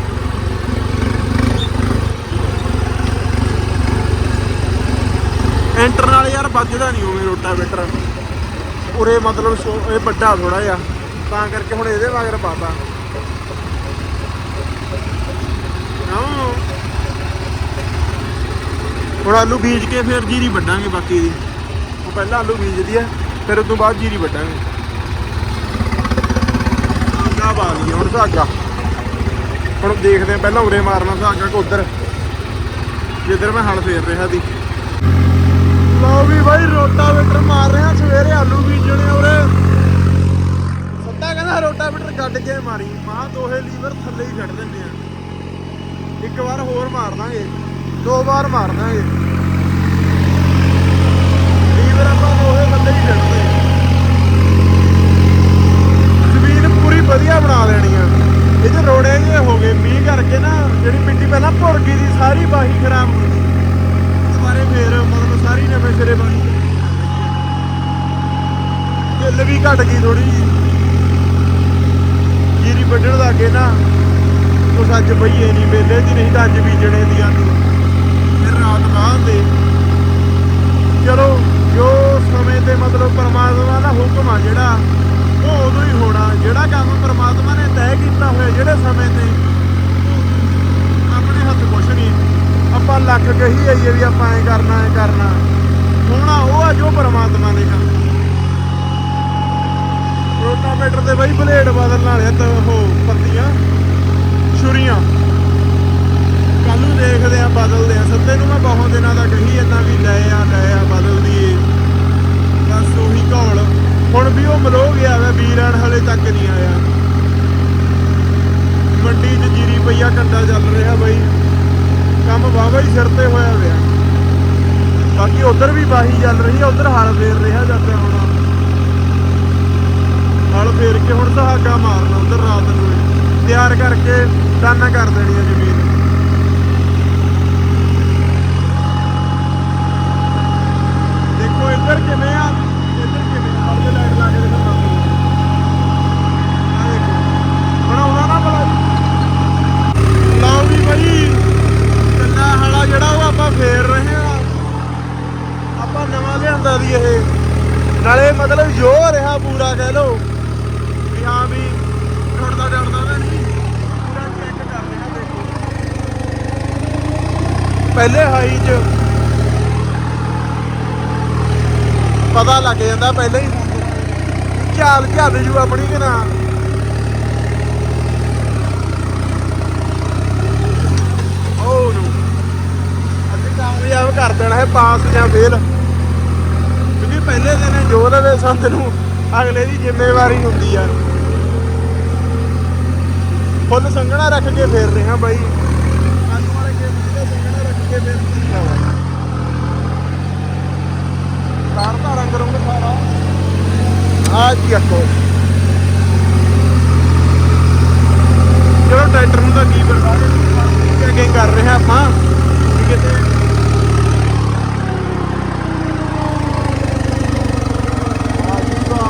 ਐਂਟਰ ਨਾਲ ਯਾਰ ਵੱਜਦਾ ਨਹੀਂ ਉਵੇਂ ਰੋਟਾਵੇਟਰ। ਉਰੇ ਮਤਲਬ ਸ਼ੋ- ਇਹ ਵੱਡਾ ਥੋੜਾ ਜਿਹਾ। ਤਾਂ ਕਰਕੇ ਹੁਣ ਇਹਦੇ ਮਗਰ ਪਾਤਾ ਹਾਂ। ਹੁਣ ਆਲੂ ਬੀਜ ਕੇ ਫਿਰ ਜੀਰੀ ਵੱਢਾਂਗੇ ਬਾਕੀ ਦੀ। ਉਹ ਪਹਿਲਾਂ ਆਲੂ ਬੀਜਦੀ ਹੈ ਫਿਰ ਉਸ ਤੋਂ ਬਾਅਦ ਜੀਰੀ ਵੱਢਾਂਗੇ। ਨਾ ਬਾਲੀ ਹੁਣ, ਧਾਗਾ। ਹੁਣ ਦੇਖਦੇ ਹਾਂ ਪਹਿਲਾਂ ਉਰੇ ਮਾਰਨਾ ਧਾਗਾ ਕਿ ਉਧਰ। ਜਿੱਧਰ ਮੈਂ ਹਲ ਫੇਰ ਰਿਹਾ ਸੀ। ਲਓ ਵੀ ਬਾਈ, ਰੋਟਾਵੇਟਰ ਮਾਰ ਰਿਹਾ ਸਵੇਰੇ ਆਲੂ ਬੀਜਣੇ ਉਰੇ। ਸੱਤਾ ਕਹਿੰਦਾ ਰੋਟਾਵੇਟਰ ਕੱਢ ਕੇ ਮਾਰੀ। ਮਾਂ ਦੋਹੇ ਲੀਵਰ ਥੱਲੇ ਹੀ ਛੱਡ ਦਿੰਦੇ ਆ। ਇੱਕ ਵਾਰ ਹੋਰ ਮਾਰ ਦਾਂਗੇ। ਦੋ ਵਾਰ ਮਾਰ ਦਾਂਗੇ। ਲੀਵਰ ਆਪਾਂ ਦੋਹੇ ਥੱਲੇ ਹੀ ਛੱਡਦੇ ਜ਼ਮੀਨ ਪੂਰੀ ਵਧੀਆ ਬਣਾ ਲੈਣੀ ਆ। ਇਹਦੇ ਰੋੜੇ ਜੇ ਹੋ ਗਏ, ਮੀਂਹ ਕਰਕੇ ਨਾ, ਜਿਹੜੀ ਮਿੱਟੀ ਪਹਿਲਾਂ ਭੁਰ ਗਈ ਦੀ ਸਾਰੀ ਬਾਹੀ ਖਰਾਬ ਹੋ ਗਈ। ਦੁਬਾਰੇ ਫੇਰ ਮਤਲਬ ਸਾਰੀ ਨਵੇਂ ਸਿਰੇ ਬਣੀ ਢਿੱਲ ਵੀ ਘਟ ਗਈ ਥੋੜੀ ਜੀਰੀ ਵੱਢਣ ਦਾ ਅੱਗੇ ਨਾ, ਕੁਛ ਅੱਜ ਪਈਏ ਨਹੀਂ ਮੇਲੇ ਦੀ ਨਹੀਂ ਤਾਂ ਅੱਜ ਬੀਜਣੇ ਦੀ ਆਲੂ ਫਿਰ ਰਾਤ ਬਾਅਦ ਦੇ ਚਲੋ ਜੋ ਸਮੇਂ ਤੇ ਮਤਲਬ ਪਰਮਾਤਮਾ ਦਾ ਹੁਕਮ ਆ ਜਿਹੜਾ ਉਹ ਉਦੋਂ ਹੀ ਹੋਣਾ ਜਿਹੜਾ ਕੰਮ ਪਰਮਾਤਮਾ ਨੇ ਤੈਅ ਕੀਤਾ ਹੋਇਆ ਜਿਹੜੇ ਸਮੇਂ ਤੇ ਆਪਣੇ ਹੱਥ ਕੁਛ ਨਹੀਂ ਆਪਾਂ ਲੱਖ ਕਹੀ ਆਈਏ ਵੀ ਆਪਾਂ ਐ ਕਰਨਾ ਐ ਕਰਨਾ। ਹੋਣਾ ਉਹ ਆ ਜੋ ਪਰਮਾਤਮਾ ਨੇ ਕੰਮ ਰੋਟਾਵੇਟਰ ਤੇ ਬਈ ਬਲੇਡ ਬਦਲਣ ਵਾਲੇ ਤਾਂ ਉਹ ਪੱਤੀਆਂ, ਛੁਰੀਆਂ। ਕੱਲ ਨੂੰ ਦੇਖਦੇ ਆ ਬਦਲਦੇ ਆ। ਸੱਤੇ ਨੂੰ ਮੈਂ ਬਹੁਤ ਦਿਨਾਂ ਦਾ ਕਹੀ ਜਾਂਦਾ ਵੀ ਲੈ ਆ ਲੈ ਆ ਬਦਲ ਦੀਏ ਬਸ ਉਹੀ ਘੋਲ। ਹੁਣ ਵੀ ਉਹ ਮਲੋ ਗਿਆ ਵਾ ਵੀਰਨ ਹਲੇ ਤੱਕ ਨਹੀਂ ਆਇਆ। ਮੰਡੀ 'ਚ ਜੀਰੀ ਪਈਆ, ਕੰਡਾ ਚੱਲ ਰਿਹਾ ਬਈ। ਕੰਮ ਵਾਵਾ ਹੀ ਸਿਰ ਤੇ ਹੋਇਆ ਹੋਇਆ ਬਾਕੀ ਉਧਰ ਵੀ ਬਾਹੀ ਚੱਲ ਰਹੀ ਹੈ ਉਧਰ ਹਲ ਫੇਰ ਰਿਹਾ ਜਾਂਦਾ ਹੁਣ। ਹਲ ਫੇਰ ਕੇ ਹੁਣ ਸਹਾਗਾ ਮਾਰਨਾ ਉਧਰ ਰਾਤ ਨੂੰ। ਤਿਆਰ ਕਰਕੇ ਦਾਨਾ ਕਰ ਦੇਣੀ ਹੈ ਜ਼ਮੀਨ ਦੇਖੋ ਇੱਧਰ ਕਿਵੇਂ ਆ ਇੱਧਰ ਕਿਵੇਂ ਆ ਹਲ ਦੇ ਲਾਈਟ ਲਾ ਕੇ ਦੇਖੋ ਰਾਤ ਨੂੰ ਆ ਦੇਖੋ ਹੁਣ ਆਉਣਾ ਨਾ ਬਲਾ ਲਓ ਵੀ ਭਾਈ ਕੱਲਾ ਹਲਾ ਜਿਹੜਾ ਉਹ ਆਪਾਂ ਫੇਰ ਰਹੇ ਆ। ਆਪਾਂ ਨਵਾਂ ਲਿਆਂਦਾ ਦੀ ਇਹ। ਨਾਲੇ ਮਤਲਬ ਜੋ ਰਿਹਾ ਪੂਰਾ ਕਹਿ ਲਓ। ਵੀ ਹਾਂ ਵੀ ਟੁੱਟਦਾ ਡਰਦਾ ਤਾਂ ਨਹੀਂ। ਪੂਰਾ ਚੈੱਕ ਕਰ ਰਿਹਾ ਦੇਖੋ। ਪਹਿਲੇ ਹਾਈ ਚ ਪਤਾ ਲੱਗ ਜਾਂਦਾ ਪਹਿਲੇ ਹੀ। ਚਾਲ ਝੱਲ ਜੂ ਆਪਣੀ ਕਿ ਨਾ ਉਹ ਨੂੰ ਅਸੀਂ ਕਾਮਯਾਬ ਕਰ ਦੇਣਾ ਹੈ ਪਾਸ ਜਾਂ ਫੇਲ। ਕਿਉਂਕਿ ਪਹਿਲੇ ਦਿਨ ਜੋ ਲਵੇ ਸੰਤ ਨੂੰ, ਅਗਲੇ ਦੀ ਜ਼ਿੰਮੇਵਾਰੀ ਹੁੰਦੀ ਆ। ਫੁੱਲ ਸੰਘਣਾ ਰੱਖ ਕੇ ਫੇਰ ਰਹੇ ਹਾਂ ਬਾਈ। ਆਲੂ ਵਾਲੇ ਖੇਤ ਤੇ ਸੰਘਣਾ ਰੱਖ ਕੇ ਫੇਰ ਨਹੀਂ ਆਵਾ ਕਾਰ ਦਾ ਰੰਗ ਰੰਗ ਸਾਰਾ। ਆ ਜੀ ਅੱਕੋ ਚਲੋ ਟਰੈਕਟਰ ਨੂੰ ਤਾਂ ਕੀ ਬਰਬਾਦ ਚੈਕਿੰਗ ਕਰ ਰਹੇ ਹਾਂ ਆਪਾਂ? ਕਿਤੇ ਆ ਜੂਗਾ।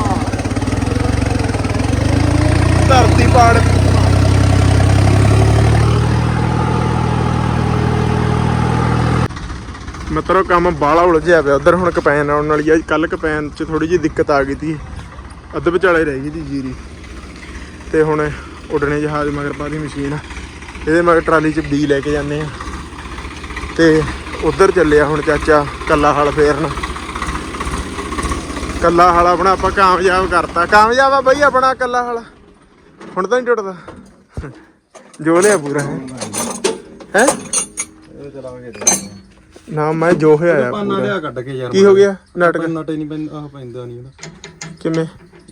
ਧਰਤੀ ਪਾੜ। ਮਤਰੋ, ਕੰਮ ਬਾਲਾ ਉਲਝਿਆ ਪਿਆ। ਉਧਰ ਹੁਣ ਕਪੈਨ ਆਉਣ ਵਾਲੀ ਆ। ਕੱਲ ਕਪੈਨ 'ਚ ਥੋੜੀ ਜਿਹੀ ਦਿੱਕਤ ਆ ਗਈ ਤੀ। ਅੱਧ ਵਿਚਾਲੇ ਰਹਿ ਗਈ ਤੀ ਜੀਰੀ। ਤੇ ਹੁਣ ਉੱਡਣੇ ਜਹਾਜ਼ ਮਗਰ ਪਾਦੀ ਮਸ਼ੀਨ। ਇਹਦੇ ਮਗਰ ਟਰਾਲੀ 'ਚ ਬੀ ਲੈ ਕੇ ਜਾਂਦੇ ਆ। ਤੇ ਉਧਰ ਚੱਲਿਆ ਹੁਣ ਚਾਚਾ ਕੱਲਾ ਹਲ ਫੇਰਨ। ਕੱਲਾ ਹਲ ਆਪਣਾ ਆਪਾਂ ਕਾਮਯਾਬ ਕਰਤਾ। ਕਾਮਯਾਬ ਆ ਬਈ ਆਪਣਾ ਕੱਲਾ ਹਲ। ਹੁਣ ਤਾਂ ਨਹੀਂ ਟੁੱਟਦਾ ਜੋ ਲਿਆ ਪੂਰਾ ਹੈ। ਹੈ? ਨਾ ਮੈਂ ਜੋ ਹੋਇਆ ਆ ਪਾਨਾ। ਲਿਆ ਕੱਢ ਕੇ ਯਾਰ ਕੀ ਹੋ ਗਿਆ? ਨਾਟਕ ਨਟ ਨਹੀਂ ਪੈਂਦਾ ਆਹ ਪੈਂਦਾ ਨਹੀਂ ਇਹਦਾ ਕਿਵੇਂ?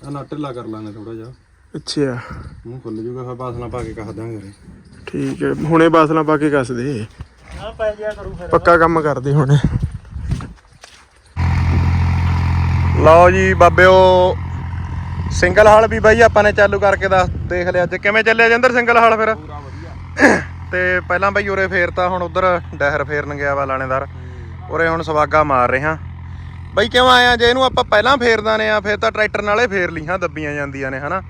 ਆ ਨਟ ਲਾ ਕਰ ਲਾਂਗੇ ਥੋੜਾ ਜਿਹਾ। ਅੱਛਾ। ਮੂੰਹ ਖੁੱਲ ਜੂਗਾ ਫਿਰ ਬਾਸਣਾ ਪਾ ਕੇ ਕੱਢ ਦਾਂਗੇ ਠੀਕ ਹੈ ਹੁਣੇ ਬਾਸਲਾਂ ਪਾ ਕੇ ਕੱਸ ਦੇ। ਪੱਕਾ ਕੰਮ ਕਰਦੇ ਹੁਣੇ। ਲਓ ਜੀ ਬਾਬਿਓ। ਸਿੰਗਲ ਹਲ ਵੀ ਬਾਈ ਆਪਾਂ ਨੇ ਚਾਲੂ ਕਰਕੇ ਦੱਸ ਦੇਖ ਲਿਆ ਅੱਜ। ਕਿਵੇਂ ਚੱਲਿਆ ਜੰਦਰ ਸਿੰਗਲ ਹਲ ਫਿਰ? ਤੇ ਪਹਿਲਾਂ ਬਾਈ ਉਰੇ ਫੇਰਤਾ ਹੁਣ ਉਧਰ ਡਹਿਰ ਫੇਰਨ ਗਿਆ ਵਾ ਲਾਣੇਦਾਰ। ਉਰੇ ਹੁਣ ਸਵਾਗਾ ਮਾਰ ਰਿਹਾ। ਬਾਈ ਕਿਉਂ ਆਇਆ ਜੇ ਇਹਨੂੰ ਆਪਾਂ ਪਹਿਲਾਂ ਫੇਰਦਾ ਨੇ ਆ ਫਿਰ ਤਾਂ ਟਰੈਕਟਰ ਨਾਲੇ ਫੇਰ ਲੀਹਾਂ ਦੱਬੀਆਂ ਜਾਂਦੀਆਂ ਨੇ ਹਨਾ?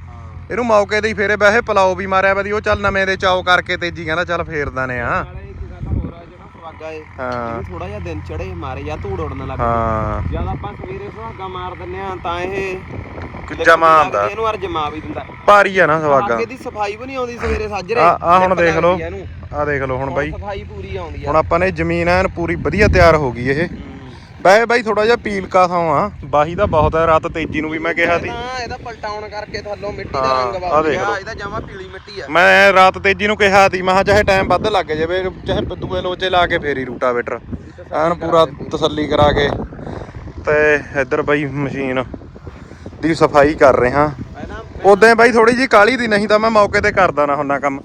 ਇਹਨੂੰ ਮੌਕੇ ਤੇ ਹੀ ਫੇਰੇ ਵੈਸੇ ਪਲਾਓ ਵੀ ਮਾਰਿਆ ਵਾ ਦੀ ਉਹ ਚੱਲ ਨਵੇਂ ਦੇ ਚਾਓ ਕਰਕੇ ਤੇਜੀ ਕਹਿੰਦਾ ਚੱਲ ਫੇਰਦਾ ਨੇ ਆ। ਸੁਹਾਗਾ ਏ। ਹਾਂ। ਥੋੜਾ ਜਿਹਾ ਦਿਨ ਚੜੇ ਮਾਰੇ ਜਾਂ ਧੂੜ ਉੜਨ ਲੱਗ ਹਾਂ। ਜਦ ਆਪਾਂ ਸਵੇਰੇ ਸੁਹਾਗਾ ਮਾਰ ਦਿੰਨੇ ਆ ਤਾਂ ਇਹ ਜਮਾ ਇਹਨੂੰ ਅਰ ਜਮਾ ਵੀ ਦਿੰਦਾ। ਭਾਰੀ ਆ ਨਾ ਸਵਾਗਾ ਅੱਗੇ ਦੀ ਸਫ਼ਾਈ ਵੀ ਨਹੀਂ ਆਉਂਦੀ ਸਵੇਰੇ ਸਾਜਰੇ ਆ ਆ ਹੁਣ ਲਿਪ ਦੇਖ ਲਓ। ਆ ਦੇਖ ਹੁਣ ਬਾਈ। ਸਫ਼ਾਈ ਪੂਰੀ ਆਉਂਦੀ ਹੁਣ ਆ ਆਪਾਂ ਨੇ ਜ਼ਮੀਨ ਐਨ ਪੂਰੀ ਵਧੀਆ ਤਿਆਰ ਹੋ ਗਈ ਇਹ। ਵੈਸੇ ਬਾਈ ਥੋੜਾ ਜਿਹਾ ਪੀਲ ਕਾ ਥਾਂ ਆ। ਬਾਹੀ ਦਾ ਬਹੁਤ ਹੈ ਰਾਤ ਤੇਜੀ ਨੂੰ ਵੀ ਮੈਂ ਕਿਹਾ ਸੀ। ਤਾਂ ਇਹਦਾ ਪਲਟਾਉਣ ਕਰਕੇ ਥੱਲੋਂ ਮਿੱਟੀ ਹਾਂ, ਦਾ ਰੰਗ ਲਓ। ਗਿਆ ਇਹਦਾ ਜਮਾ ਪੀਲੀ ਮਿੱਟੀ ਆ। ਮੈਂ ਰਾਤ ਤੇਜੀ ਨੂੰ ਕਿਹਾ ਸੀ ਮੈਂ ਕਿਹਾ ਚਾਹੇ ਟਾਈਮ ਵੱਧ ਲੱਗ ਜਾਵੇ ਚਾਹੇ ਦੂਏ ਲੋਚੇ ਲਾ ਕੇ ਫੇਰੀ ਰੂਟਾਵੇਟਰ। ਐਨ ਪੂਰਾ ਤਸੱਲੀ ਕਰਾ ਕੇ। ਤੇ ਇੱਧਰ ਬਾਈ ਮਸ਼ੀਨ ਦੀ ਸਫ਼ਾਈ ਕਰ ਰਹੇ। ਹਾਂ ਉਦੋਂ ਬਾਈ ਥੋੜੀ ਜੀ ਕਾਲੀ ਦੀ ਨਹੀਂ ਤਾਂ ਮੈਂ ਮੌਕੇ ਤੇ ਕਰਦਾ ਨਾ ਹੁੰਨਾ ਕੰਮ।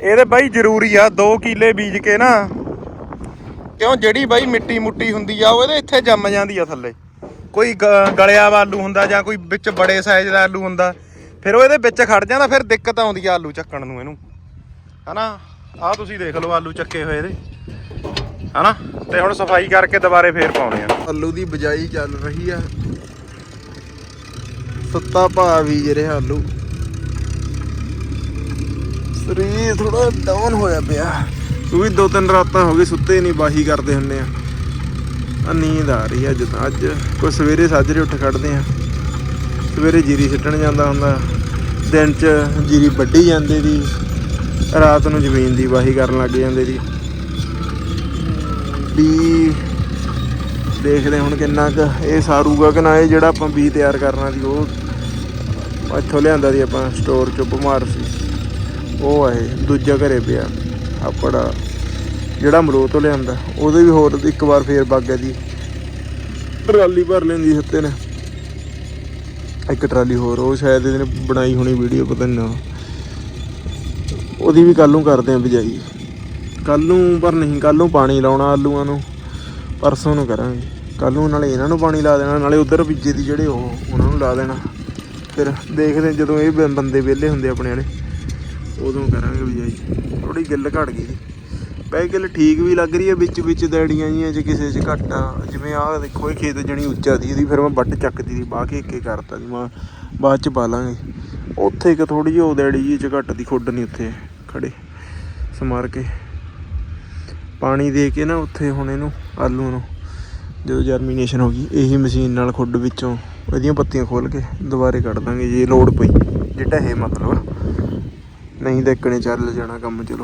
ਇਹਦੇ ਬਾਈ ਜ਼ਰੂਰੀ ਆ 2 ਕਿੱਲੇ ਬੀਜ ਕੇ ਨਾ ਕਿਉਂ? ਜਿਹੜੀ ਬਾਈ ਮਿੱਟੀ ਮੁੱਟੀ ਹੁੰਦੀ ਆ, ਉਹ ਇਹਦੇ ਇੱਥੇ ਜੰਮ ਜਾਂਦੀ ਆ ਥੱਲੇ। ਕੋਈ ਗ- ਗਲਿਆ ਵਾ ਆਲੂ ਹੁੰਦਾ ਜਾਂ ਕੋਈ ਵਿੱਚ ਬੜੇ ਸਾਈਜ਼ ਦਾ ਆਲੂ ਹੁੰਦਾ, ਫਿਰ ਉਹ ਇਹਦੇ ਵਿੱਚ ਖੜ ਜਾਂਦਾ, ਫਿਰ ਦਿੱਕਤ ਆਉਂਦੀ ਆ ਆਲੂ ਚੱਕਣ ਨੂੰ ਇਹਨੂੰ। ਹਨਾ? ਆਹ ਤੁਸੀਂ ਦੇਖ ਲਓ ਆਲੂ ਚੱਕੇ ਹੋਏ ਇਹਦੇ। ਹਨਾ? ਤੇ ਹੁਣ ਸਫ਼ਾਈ ਕਰਕੇ ਦੁਬਾਰੇ ਫੇਰ ਪਾਉਣੇ ਆ। ਆਲੂ ਦੀ ਬਜਾਈ ਚੱਲ ਰਹੀ ਆ। ਸੱਤਾ ਭਾ ਬੀਜ ਰਿਹਾ ਆਲੂ। ਸਰੀਰ ਥੋੜਾ ਡਾਊਨ ਹੋਇਆ ਪਿਆ। ਉਹ ਵੀ ਦੋ ਤਿੰਨ ਰਾਤਾਂ ਹੋ ਗਈ ਸੁੱਤੇ ਨਹੀਂ, ਬਾਹੀ ਕਰਦੇ ਹੁੰਨੇ ਆ। ਆ ਨੀਂਦ ਆ ਰਹੀ ਅੱਜ ਤਾਂ। ਅੱਜ ਕੋਈ ਸਵੇਰੇ ਸਾਜਰੇ ਉੱਠ ਖੜਦੇ ਆ। ਸਵੇਰੇ ਜੀਰੀ ਸਿੱਟਣ ਜਾਂਦਾ ਹੁੰਦਾ। ਦਿਨ ਚ ਜੀਰੀ ਵੱਢੀ ਜਾਂਦੇ ਦੀ। ਰਾਤ ਨੂੰ ਜ਼ਮੀਨ ਦੀ ਵਾਹੀ ਕਰਨ ਲੱਗ ਜਾਂਦੇ ਦੀ। ਵੀ ਦੇਖਦੇ ਹੁਣ ਕਿੰਨਾ ਕੁ ਇਹ ਸਾਰੂਗਾ ਕਿ ਨਾ, ਇਹ ਜਿਹੜਾ ਆਪਾਂ ਬੀ ਤਿਆਰ ਕਰਨਾ ਸੀ, ਉਹ ਇੱਥੋਂ ਲਿਆਂਦਾ ਸੀ ਆਪਾਂ, ਸਟੋਰ ਚੋਂ ਬਿਮਾਰ ਸੀ। ਉਹ ਆਏ, ਦੂਜਾ ਘਰੇ ਪਿਆ। ਆਪੜਾ ਜਿਹੜਾ ਅਮਰੂਦ ਤੋਂ ਲਿਆਂਦਾ, ਉਹਦੇ ਵੀ ਹੋਰ ਇੱਕ ਵਾਰ ਫੇਰ ਵਗ ਗਿਆ ਦੀ ਟਰਾਲੀ ਭਰ ਲੈਂਦੀ ਸੱਤੇ ਨੇ। ਇੱਕ ਟਰਾਲੀ ਹੋਰ, ਉਹ ਸ਼ਾਇਦ ਇਹਨੇ ਬਣਾਈ ਹੋਣੀ ਵੀਡੀਓ, ਪਤਾ ਨਹੀਂ ਉਹਦੀ ਵੀ ਕੱਲ ਨੂੰ ਕਰਦੇ ਆ ਬਿਜਾਈ ਕੱਲ ਨੂੰ ਪਰ ਨਹੀਂ ਕੱਲ ਨੂੰ ਪਾਣੀ ਲਾਉਣਾ ਆਲੂਆਂ ਨੂੰ। ਪਰਸੋਂ ਨੂੰ ਕਰਾਂਗੇ। ਕੱਲ ਨੂੰ ਨਾਲੇ ਇਹਨਾਂ ਨੂੰ ਪਾਣੀ ਲਾ ਦੇਣਾ, ਨਾਲੇ ਉਧਰ ਬੀਜੇ ਦੀ ਜਿਹੜੇ ਉਹ, ਉਹਨਾਂ ਨੂੰ ਲਾ ਦੇਣਾ। ਫਿਰ ਦੇਖਦੇ ਜਦੋਂ ਇਹ ਬ- ਬੰਦੇ ਵਿਹਲੇ ਹੁੰਦੇ ਆਪਣੇ ਵਾਲੇ ਉਦੋਂ ਕਰਾਂਗੇ ਬਿਜਾਈ ਥੋੜੀ ਗਿੱਲ ਘਟ ਗਈ ਸੀ। ਪੈ ਗਿੱਲ ਠੀਕ ਵੀ ਲੱਗ ਰਹੀ ਹੈ, ਵਿੱਚ ਵਿੱਚ ਦੜੀਆਂ ਜੀਆਂ ਜੇ ਕਿਸੇ ਚ ਘੱਟ। ਆ ਜਿਵੇਂ ਆਹ ਦੇਖੋ, ਇਹ ਖੇਤ ਜਣੀ ਉੱਚਾ ਦੀ ਇਹਦੀ ਫਿਰ ਮੈਂ ਵੱਟ ਚੱਕਦੀ ਦੀ ਬਾਹ ਕੇ ਇੱਕੇ ਕਰਤਾ ਜੀ ਮੈਂ ਬਾਅਦ ਚ ਪਾ ਲਾਂਗੇ ਉੱਥੇ ਇੱਕ ਥੋੜੀ ਜਿਹੀ ਉਹ ਦੜੀ ਜੀ ਚ ਘੱਟ ਦੀ ਖੁੱਡ ਨਹੀਂ ਉੱਥੇ ਖੜੇ ਸਮਾਰ ਕੇ। ਪਾਣੀ ਦੇ ਕੇ ਨਾ ਉੱਥੇ ਹੁਣ ਇਹਨੂੰ, ਆਲੂ ਨੂੰ, ਜਦੋਂ ਜਰਮੀਨੇਸ਼ਨ ਹੋ ਗਈ, ਇਹੀ ਮਸ਼ੀਨ ਨਾਲ ਖੁੱਡ ਵਿੱਚੋਂ ਇਹਦੀਆਂ ਪੱਤੀਆਂ ਖੋਲ ਕੇ ਦੁਬਾਰੇ ਕੱਢ ਦਾਂਗੇ, ਜੇ ਲੋੜ ਪਈ। ਜੇ ਢਹੇ ਮਤਲਬ ਨਹੀਂ ਤਾਂ ਇੱਕਣੇ ਚੱਲ ਜਾਣਾ ਕੰਮ, ਚਲੋ।